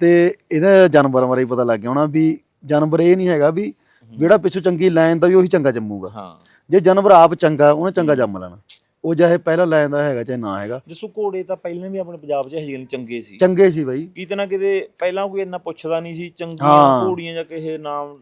ਤੇ ਇਹਦਾ ਜਾਨਵਰਾਂ ਬਾਰੇ ਹੀ ਪਤਾ ਲੱਗ ਗਿਆ ਹੋਣਾ ਵੀ ਜਾਨਵਰ ਇਹ ਨਹੀਂ ਹੈਗਾ ਵੀ ਜਿਹੜਾ ਪਿੱਛੋਂ ਚੰਗੀ ਲਾਈਨ ਦਾ ਵੀ ਉਹੀ ਚੰਗਾ ਜੰਮੂਗਾ। ਹਾਂ। ਜੇ ਜਾਨਵਰ ਆਪ ਚੰਗਾ ਉਹਨੇ ਚੰਗਾ ਜੰਮ ਲੈਣਾ। ਉਹ ਚਾਹੇ ਪਹਿਲਾ ਲਾਈਨ ਦਾ ਹੈਗਾ ਚਾਹੇ ਨਾ ਹੈਗਾ। ਜਿਸੂ ਘੋੜੇ ਤਾਂ ਪਹਿਲਾਂ ਵੀ ਆਪਣੇ ਪੰਜਾਬ 'ਚ ਜਿਹੇ ਚੰਗੇ ਸੀ। ਚੰਗੇ ਸੀ ਬਾਈ। ਕਿਤੇ ਨਾ ਕਿਤੇ ਪਹਿਲਾਂ ਕੋਈ ਇੰਨਾ ਪੁੱਛਦਾ ਨਹੀਂ ਸੀ ਚੰਗੀਆਂ। ਘੋੜੀਆਂ ਜਾਂ ਕਿਸੇ ਨਾਮ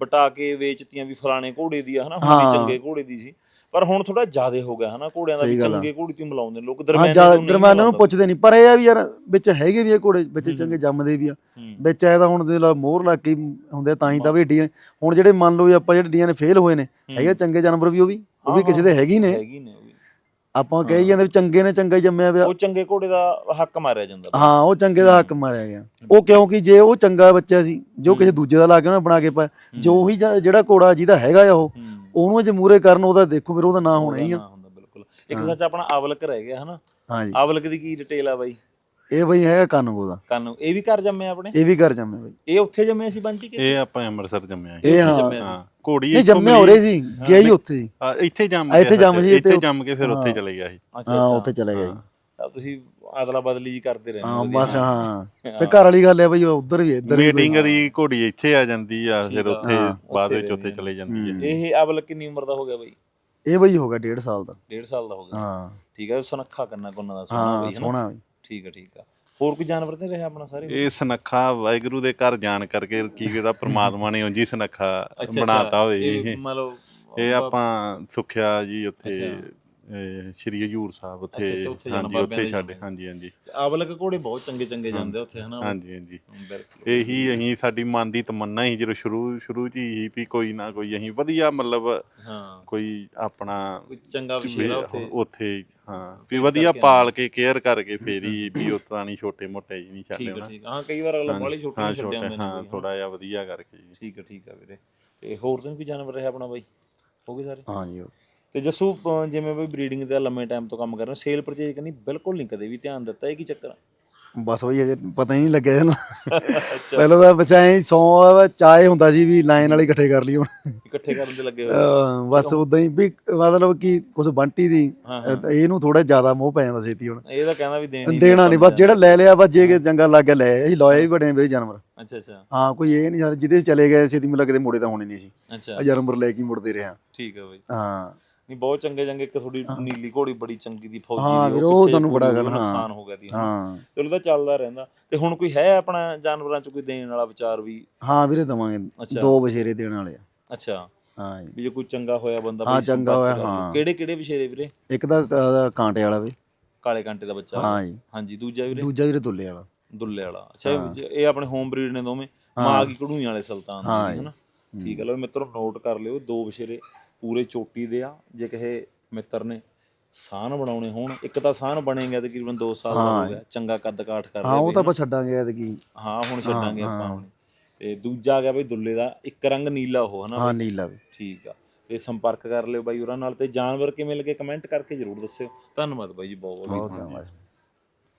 ਬਟਾ ਕੇ ਵੇਚਤੀਆਂ ਵੀ ਫਲਾਣੇ ਘੋੜੇ ਦੀ ਆ ਹਨਾ? ਹੁਣ ਚੰਗੇ ਘੋੜੇ ਦੀ ਸੀ। ਪਰ ਹੁਣ ਥੋੜਾ ਜ਼ਿਆਦਾ ਹੋ ਗਿਆ ਹਨਾ ਘੋੜਿਆਂ ਦਾ ਵੀ ਆ। ਚੰਗੇ ਘੋੜੀ ਤੋਂ ਹੀ ਮਿਲਾਉਂਦੇ ਲੋਕ ਹਾਂ ਦਰਮਿਆਨੇ ਜ਼ਿਆਦਾ ਨੂੰ ਦਰਮਿਆਨਾਂ ਨੂੰ। ਪੁੱਛਦੇ ਨਹੀਂ ਪਰ ਇਹ ਆ ਵੀ ਯਾਰ ਵਿੱਚ ਹੈਗੇ ਵੀ ਇਹ ਘੋੜੇ ਵਿੱਚ। ਚੰਗੇ ਜੰਮਦੇ ਵੀ ਆ ਵਿੱਚ ਆਇਆ ਤਾਂ ਹੁਣ ਦੇ ਲਾ ਮੋਹਰ ਲੱਗ ਕੇ ਹੁੰਦੇ ਤਾਂ ਹੀ ਤਾਂ ਵੀ ਡੀ ਹੁਣ ਜਿਹੜੇ ਮੰਨ ਲਓ ਵੀ ਆਪਾਂ ਜਿਹੜੇ ਡੀਆਂ ਨੇ ਫੇਲ ਹੋਏ ਨੇ ਹੈਗੇ ਚੰਗੇ ਜਾਨਵਰ ਵੀ ਉਹ ਵੀ ਉਹ ਵੀ ਕਿਸੇ ਦੇ ਹੈਗੇ ਨੇ ਹੈਗੀ ਨੇ। ਆਪਾਂ ਕਹੀ ਜਾਂਦੇ ਵੀ ਚੰਗੇ ਨੇ ਚੰਗਾ ਹੀ ਜੰਮਿਆ ਪਿਆ। ਉਹ ਚੰਗੇ ਘੋੜੇ ਦਾ ਹੱਕ ਮਾਰਿਆ ਜਾਂਦਾ। ਹਾਂ ਉਹ ਚੰਗੇ ਦਾ ਹੱਕ ਮਾਰਿਆ ਗਿਆ। ਉਹ ਕਿਉਂਕਿ ਜੇ ਉਹ ਚੰਗਾ ਬੱਚਾ ਸੀ ਜੋ ਕਿਸੇ ਦੂਜੇ ਦਾ ਲਾ ਕੇ ਉਹਨੇ ਬਣਾ ਕੇ ਪਾਇਆ ਜੋ ਉਹੀ ਜ- ਜਿਹੜਾ ਘੋੜਾ ਜਿਹਦਾ ਹੈਗਾ ਆ ਉਹ ਹੂੰ। ਉਹਨੂੰ ਜੇ ਮੂਰੇ ਕਰਨ ਉਹਦਾ ਦੇਖੋ ਫਿਰ ਉਹਦਾ ਨਾਂ ਹੋਣਾ ਹੀ ਆ। ਬਿਲਕੁਲ। ਇੱਕ ਸੱਚ ਆਪਣਾ ਆਵਲਕ ਰਹਿ ਗਿਆ ਹਨਾ? ਹਾਂਜੀ। ਆਵਲਕ ਦੀ ਕੀ ਡਿਟੇਲ ਆ ਬਾਈ? ਇਹ ਬਈ ਹੈਗਾ ਕਾਨੂੰਗੋ ਦਾ ਕੰਨ ਇਹ ਵੀ ਘਰ ਜੰਮੇ ਆਪਣੇ? ਇਹ ਵੀ ਘਰ ਜੰਮਿਆ ਬਈ। ਇਹ ਉੱਥੇ ਜੰਮੇ ਸੀ ਬੰਟੀ ਕਿ ਇਹ ਆਪਾਂ ਅੰਮ੍ਰਿਤਸਰ ਜੰਮਿਆ ਇਹ ਹਾਂ। ਜੰਮਿਆ ਸੀ। ਹਾਂ। ਘੋੜੀ ਨਹੀਂ ਇੱਥੋਂ ਜੰਮਿਆ ਮਿਲੀ। ਹੋਰੇ ਸੀ ਗਿਆ ਹੀ ਉੱਥੇ ਹੀ। ਆ, ਇੱਥੇ ਜੰਮ ਆ, ਇੱਥੇ ਗਿਆ ਜੰਮ ਸੱਚ, ਸੀ, ਇੱਥੇ ਇੱਥੇ- ਜੰਮ ਕੇ ਫਿਰ ਉੱਥੇ ਹਾਂ। ਚਲੇ ਗਿਆ ਸੀ। ਅੱਛਾ ਹਾਂ ਉੱਥੇ ਚਲੇ ਗਿਆ ਜੀ ਤਾਂ ਤੁਸੀਂ ਆਦਲਾ ਬਦਲੀ ਜੀ ਕਰਦੇ ਰਹਿੰਦੇ ਹਾਂ। ਬਸ ਹਾਂ। ਤੇ ਘਰ ਵਾਲੀ ਗੱਲ ਹੈ ਬਈ ਉਧਰ ਵੀ ਇੱਧਰ ਵੀ ਮੀਟਿੰਗ ਦੀ ਘੋੜੀ ਇੱਥੇ ਆ ਜਾਂਦੀ ਆ ਫਿਰ ਆ, ਉੱਥੇ ਹਾਂ, ਬਾਅਦ ਵਿੱਚ ਉੱਥੇ ਚਲੇ ਜਾਂਦੀ ਹੂੰ। ਹੈ। ਇਹ ਆਵਲਕ ਕਿੰਨੀ ਉਮਰ ਦਾ ਹੋ ਗਿਆ ਬਾਈ? ਇਹ ਬਈ ਹੋ ਗਿਆ 1.5 ਸਾਲ ਦਾ। 1.5 ਸਾਲ ਦਾ ਹੋ ਗਿਆ। ਹਾਂ। ਠੀਕ ਹੈ ਸੁਨੱਖਾ ਕੰਨਾ ਕੋਨਾ ਦਾ ਸੋਹਣਾ ਹਾਂ ਬਈ ਹਨਾ ਸੋਹਣਾ ਬਈ। ਠੀਕ ਹੈ ਠੀਕ ਆ। ਹੋਰ ਕੋਈ ਜਾਨਵਰ ਤੇ ਰਿਹਾ ਆਪਣਾ ਸਾਰੇ ਇਹ ਸਨੱਖਾ ਵਾਹਿਗੁਰੂ ਦੇ ਘਰ ਜਾਣ ਕਰਕੇ ਕੀ ਕਿਦਾ ਪ੍ਰਮਾਤਮਾ ਨੇ ਉਂਝ ਹੀ ਸਨੱਖਾ ਬਣਾਤਾ ਹੋਏ ਇਹ ਇਹ। ਮਤਲਬ ਇਹ ਆਪਾਂ ਸੁਖਿਆ ਜੀ ਉੱਥੇ ਸ਼੍ਰੀ ਹਜੂਰ ਸਾਹਿਬ ਅੱਛਾ, ਉੱਥੇ ਅੱਛਾ, ਉੱਥੇ ਜਾਣਾ, ਹਾਂਜੀ ਬਾਬਿਆਂ ਉੱਥੇ ਦੇ ਛੱਡ ਜਾਣਾ। ਹਾਂਜੀ ਹਾਂਜੀ। ਆਵਲਕ ਘੋੜੇ ਬਹੁਤ ਚੰਗੇ ਚੰਗੇ ਜਾਂਦੇ ਉੱਥੇ ਹਨਾ? ਹਾਂਜੀ ਹਾਂਜੀ। ਬਿਲਕੁਲ। ਇਹੀ ਅਸੀਂ ਸਾਡੀ ਮਨ ਦੀ ਤਮੰਨਾ ਸੀ ਜਦੋਂ ਸ਼ੁਰੂ ਸ਼ੁਰੂ ਚ ਹੀ ਵੀ ਕੋਈ ਨਾ ਕੋਈ ਅਸੀਂ ਵਧੀਆ ਮਤਲਬ ਹਾਂ। ਕੋਈ ਆਪਣਾ ਕੋਈ ਚੰਗਾ ਵੀ ਵਿਸ਼ੇਰਾ ਉੱਥੇ ਉੱਥੇ ਹਾਂ ਵੀ ਵਧੀਆ ਕਰਕੇ ਪਾਲ ਕੇ ਕੇਅਰ ਕਰਕੇ ਫੇਰੀ ਵੀ ਉਸ ਤਰ੍ਹਾਂ ਨਹੀਂ ਛੋਟੇ ਮੋਟੇ ਜੀ ਨਹੀਂ ਠੀਕ ਹੈ ਠੀਕ। ਹਾਂ ਕਈ ਵਾਰ ਅਗਲਾ ਬਾਲੀ ਛੋਟੇ ਹਾਂ ਛੱਡੇ ਛੋਟੇ ਹਾਂ। ਥੋੜਾ ਜਿਹਾ ਵਧੀਆ ਕਰਕੇ। ਜੀ ਠੀਕ ਹੈ ਠੀਕ ਹੈ ਵੀਰੇ। ਤੇ ਹੋਰ ਤਾਂ ਨੀ ਕੋਈ ਜਾਨਵਰ ਰਿਹਾ ਆਪਣਾ ਬਾਈ? ਹੋ ਗਏ ਸਾਰੇ? ਹਾਂਜੀ ਉਹ। ਤੇ ਜੱਸੂ ਅਹ ਜਿਵੇਂ ਬਈ ਬਰੀਡਿੰਗ ਤੇ ਲੰਮੇ ਟਾਈਮ ਤੋਂ ਕੰਮ ਕਰ ਰਹੇ ਸੇਲ ਪਰਚੇਜ ਕਰਨੀ ਬਿਲਕੁਲ ਨਹੀਂ ਕਦੇ ਵੀ ਧਿਆਨ ਦਿੱਤਾ ਇਹ ਕੀ ਚੱਕਰ ਆ? ਬਸ ਬਈ ਅਜੇ ਪਤਾ ਹੀ ਨਹੀਂ ਲੱਗਿਆ ਅੱਛਾ। ਪਹਿਲਾਂ ਤਾਂ ਬਸ ਐਂ ਸੌ ਚਾਹੇ ਹੁੰਦਾ ਸੀ ਵੀ ਲਾਈਨ ਵਾਲੇ ਇਕੱਠੇ ਕਰ ਲਈ ਹੁਣ। ਇਕੱਠੇ ਕਰਨ ਦੇ ਲੱਗੇ ਹੋਏ। ਅਹ ਬਸ ਉਦਾਂ ਹੀ ਵੀ ਮਤਲਬ ਕਿ ਕੁਝ ਬੰਟੀ ਦੀ ਹਾਂ ਹਾਂ। ਅਹ ਇਹਨੂੰ ਥੋੜਾ ਜ਼ਿਆਦਾ ਮੋਹ ਪੈ ਜਾਂਦਾ ਛੇਤੀ ਹੁਣ। ਇਹ ਤਾਂ ਕਹਿੰਦਾ ਵੀ ਦੇਣੀ ਦੇਣਾ ਨਹੀਂ ਬਸ ਜਿਹੜਾ ਲੈ ਲਿਆ ਬਸ ਜੇ ਕਿ ਚੰਗਾ ਲੱਗ ਗਿਆ ਲੈ। ਅਸੀਂ ਲੋਏ ਵੀ ਬੜੇ ਨੇ ਵੀਰੇ ਜਾਨਵਰ। ਅੱਛਾ ਅੱਛਾ। ਹਾਂ ਕੋਈ ਇਹ ਨਹੀਂ ਯਾਰ ਜਿਹਦੇ 'ਚ ਚਲੇ ਗਏ ਛੇਤੀ ਮਿਲ ਕਿਤੇ ਮੋੜੇ ਤਾਂ ਹੋਣੇ ਨਹੀਂ ਸੀ। ਅੱਛਾ। ਆ ਜਾਨਵਰ ਲੈ ਕੇ ਹੀ ਮੁੜਦੇ ਰਿਹਾ ਠੀਕ ਹੈ ਬਈ। ਹਾਂ। ਨਹੀਂ ਬਹੁਤ ਚੰਗੇ ਚੰਗੇ ਇੱਕ ਥੋੜੀ ਨੀਲੀ ਘੋੜੀ ਬੜੀ ਚੰਗੀ ਦੀ ਫੌਜੀ ਹਾਂ ਵੀਰ, ਉਹ ਤੁਹਾਨੂੰ ਬੜਾ ਗੱਲ। ਨੁਕਸਾਨ ਹੋ ਗਿਆ ਦੀ। ਹਾਂ। ਚਲੋ ਤਾਂ ਚੱਲਦਾ ਰਹਿੰਦਾ। ਤੇ ਹੁਣ ਕੋਈ ਹੈ ਆਪਣਾ ਜਾਨਵਰਾਂ ਚ ਕੋਈ ਦੇਣ ਵਾਲਾ ਵਿਚਾਰ ਵੀ? ਹਾਂ ਵੀਰੇ ਦਵਾਂਗੇ। ਦੋ ਬਸ਼ੇਰੇ ਦੇਣ ਵਾਲੇ ਆ। ਅੱਛਾ। ਹਾਂ ਵੀ ਜੇ ਕੋਈ ਚੰਗਾ ਹੋਇਆ ਬੰਦਾ ਹਾਂ, ਚੰਗਾ ਹੋਇਆ। ਹਾਂ। ਕਿਹੜੇ ਕਿਹੜੇ ਵਿਸ਼ੇਰੇ ਵੀਰੇ? ਇੱਕ ਤਾਂ ਕਾਂਟੇ ਵਾਲਾ ਵੀ। ਕਾਲੇ ਕਾਂਟੇ ਦਾ ਬੱਚਾ। ਹਾਂ ਜੀ। ਹਾਂਜੀ ਦੂਜਾ ਵੀਰੇ? ਦੂਜਾ ਵੀਰੇ ਦੁੱਲੇ ਵਾਲਾ। ਦੁੱਲੇ ਵਾਲਾ। ਅੱਛਾ ਇਹ- ਆਪਣੇ ਹੋਮ ਬਰੀਡ ਨੇ ਦੋਵੇਂ। ਮਾਂ ਕੀ ਕਢੂਈਆਂ ਵਾਲੇ ਸੁਲਤਾਨ ਦੇ। ਹਨਾ। ਠੀਕ ਹੈ ਲਓ ਮਿੱਤਰੋ ਨੋਟ ਕਰ ਲਿਓ ਦੋ ਵਿਸ਼ੇਰੇ ਪੂਰੇ ਚੋਟੀ ਦੇ ਆ ਜੇ ਕਿਸੇ ਮਿੱਤਰ ਨੇ ਸਾਨ ਬਣਾਉਣੇ ਹੋਣ। ਇੱਕ ਤਾਂ ਸਾਨ ਬਣੇਗਾ ਤਕਰੀਬਨ 2 ਸਾਲ ਦਾ ਹਾਂ ਹੋ। ਗਿਆ ਚੰਗਾ ਕੱਦ ਕਾਠ ਕਰ ਹਾਂ ਉਹ ਤਾਂ ਆਪਾਂ ਛੱਡਾਂਗੇ ਐਤਕੀ। ਹਾਂ ਹੁਣ ਛੱਡਾਂਗੇ ਹਾਂ, ਆਪਾਂ ਹਾਂ। ਹੁਣ। ਤੇ ਦੂਜਾ ਆ ਗਿਆ ਬਈ ਦੁੱਲੇ ਦਾ ਇੱਕ ਰੰਗ ਨੀਲਾ ਉਹ ਹਨਾ ਹਾਂ? ਨੀਲਾ ਵੀ। ਠੀਕ ਆ। ਤੇ ਸੰਪਰਕ ਕਰ ਲਿਓ ਬਾਈ ਉਹਨਾਂ ਨਾਲ ਤੇ ਜਾਨਵਰ ਕਿਵੇਂ ਲੱਗੇ ਕਮੈਂਟ ਕਰਕੇ ਜਰੂਰ ਦੱਸਿਓ। ਧੰਨਵਾਦ ਬਾਈ ਜੀ ਬਹੁਤ ਬਹੁਤ ਧੰਨਵਾਦ।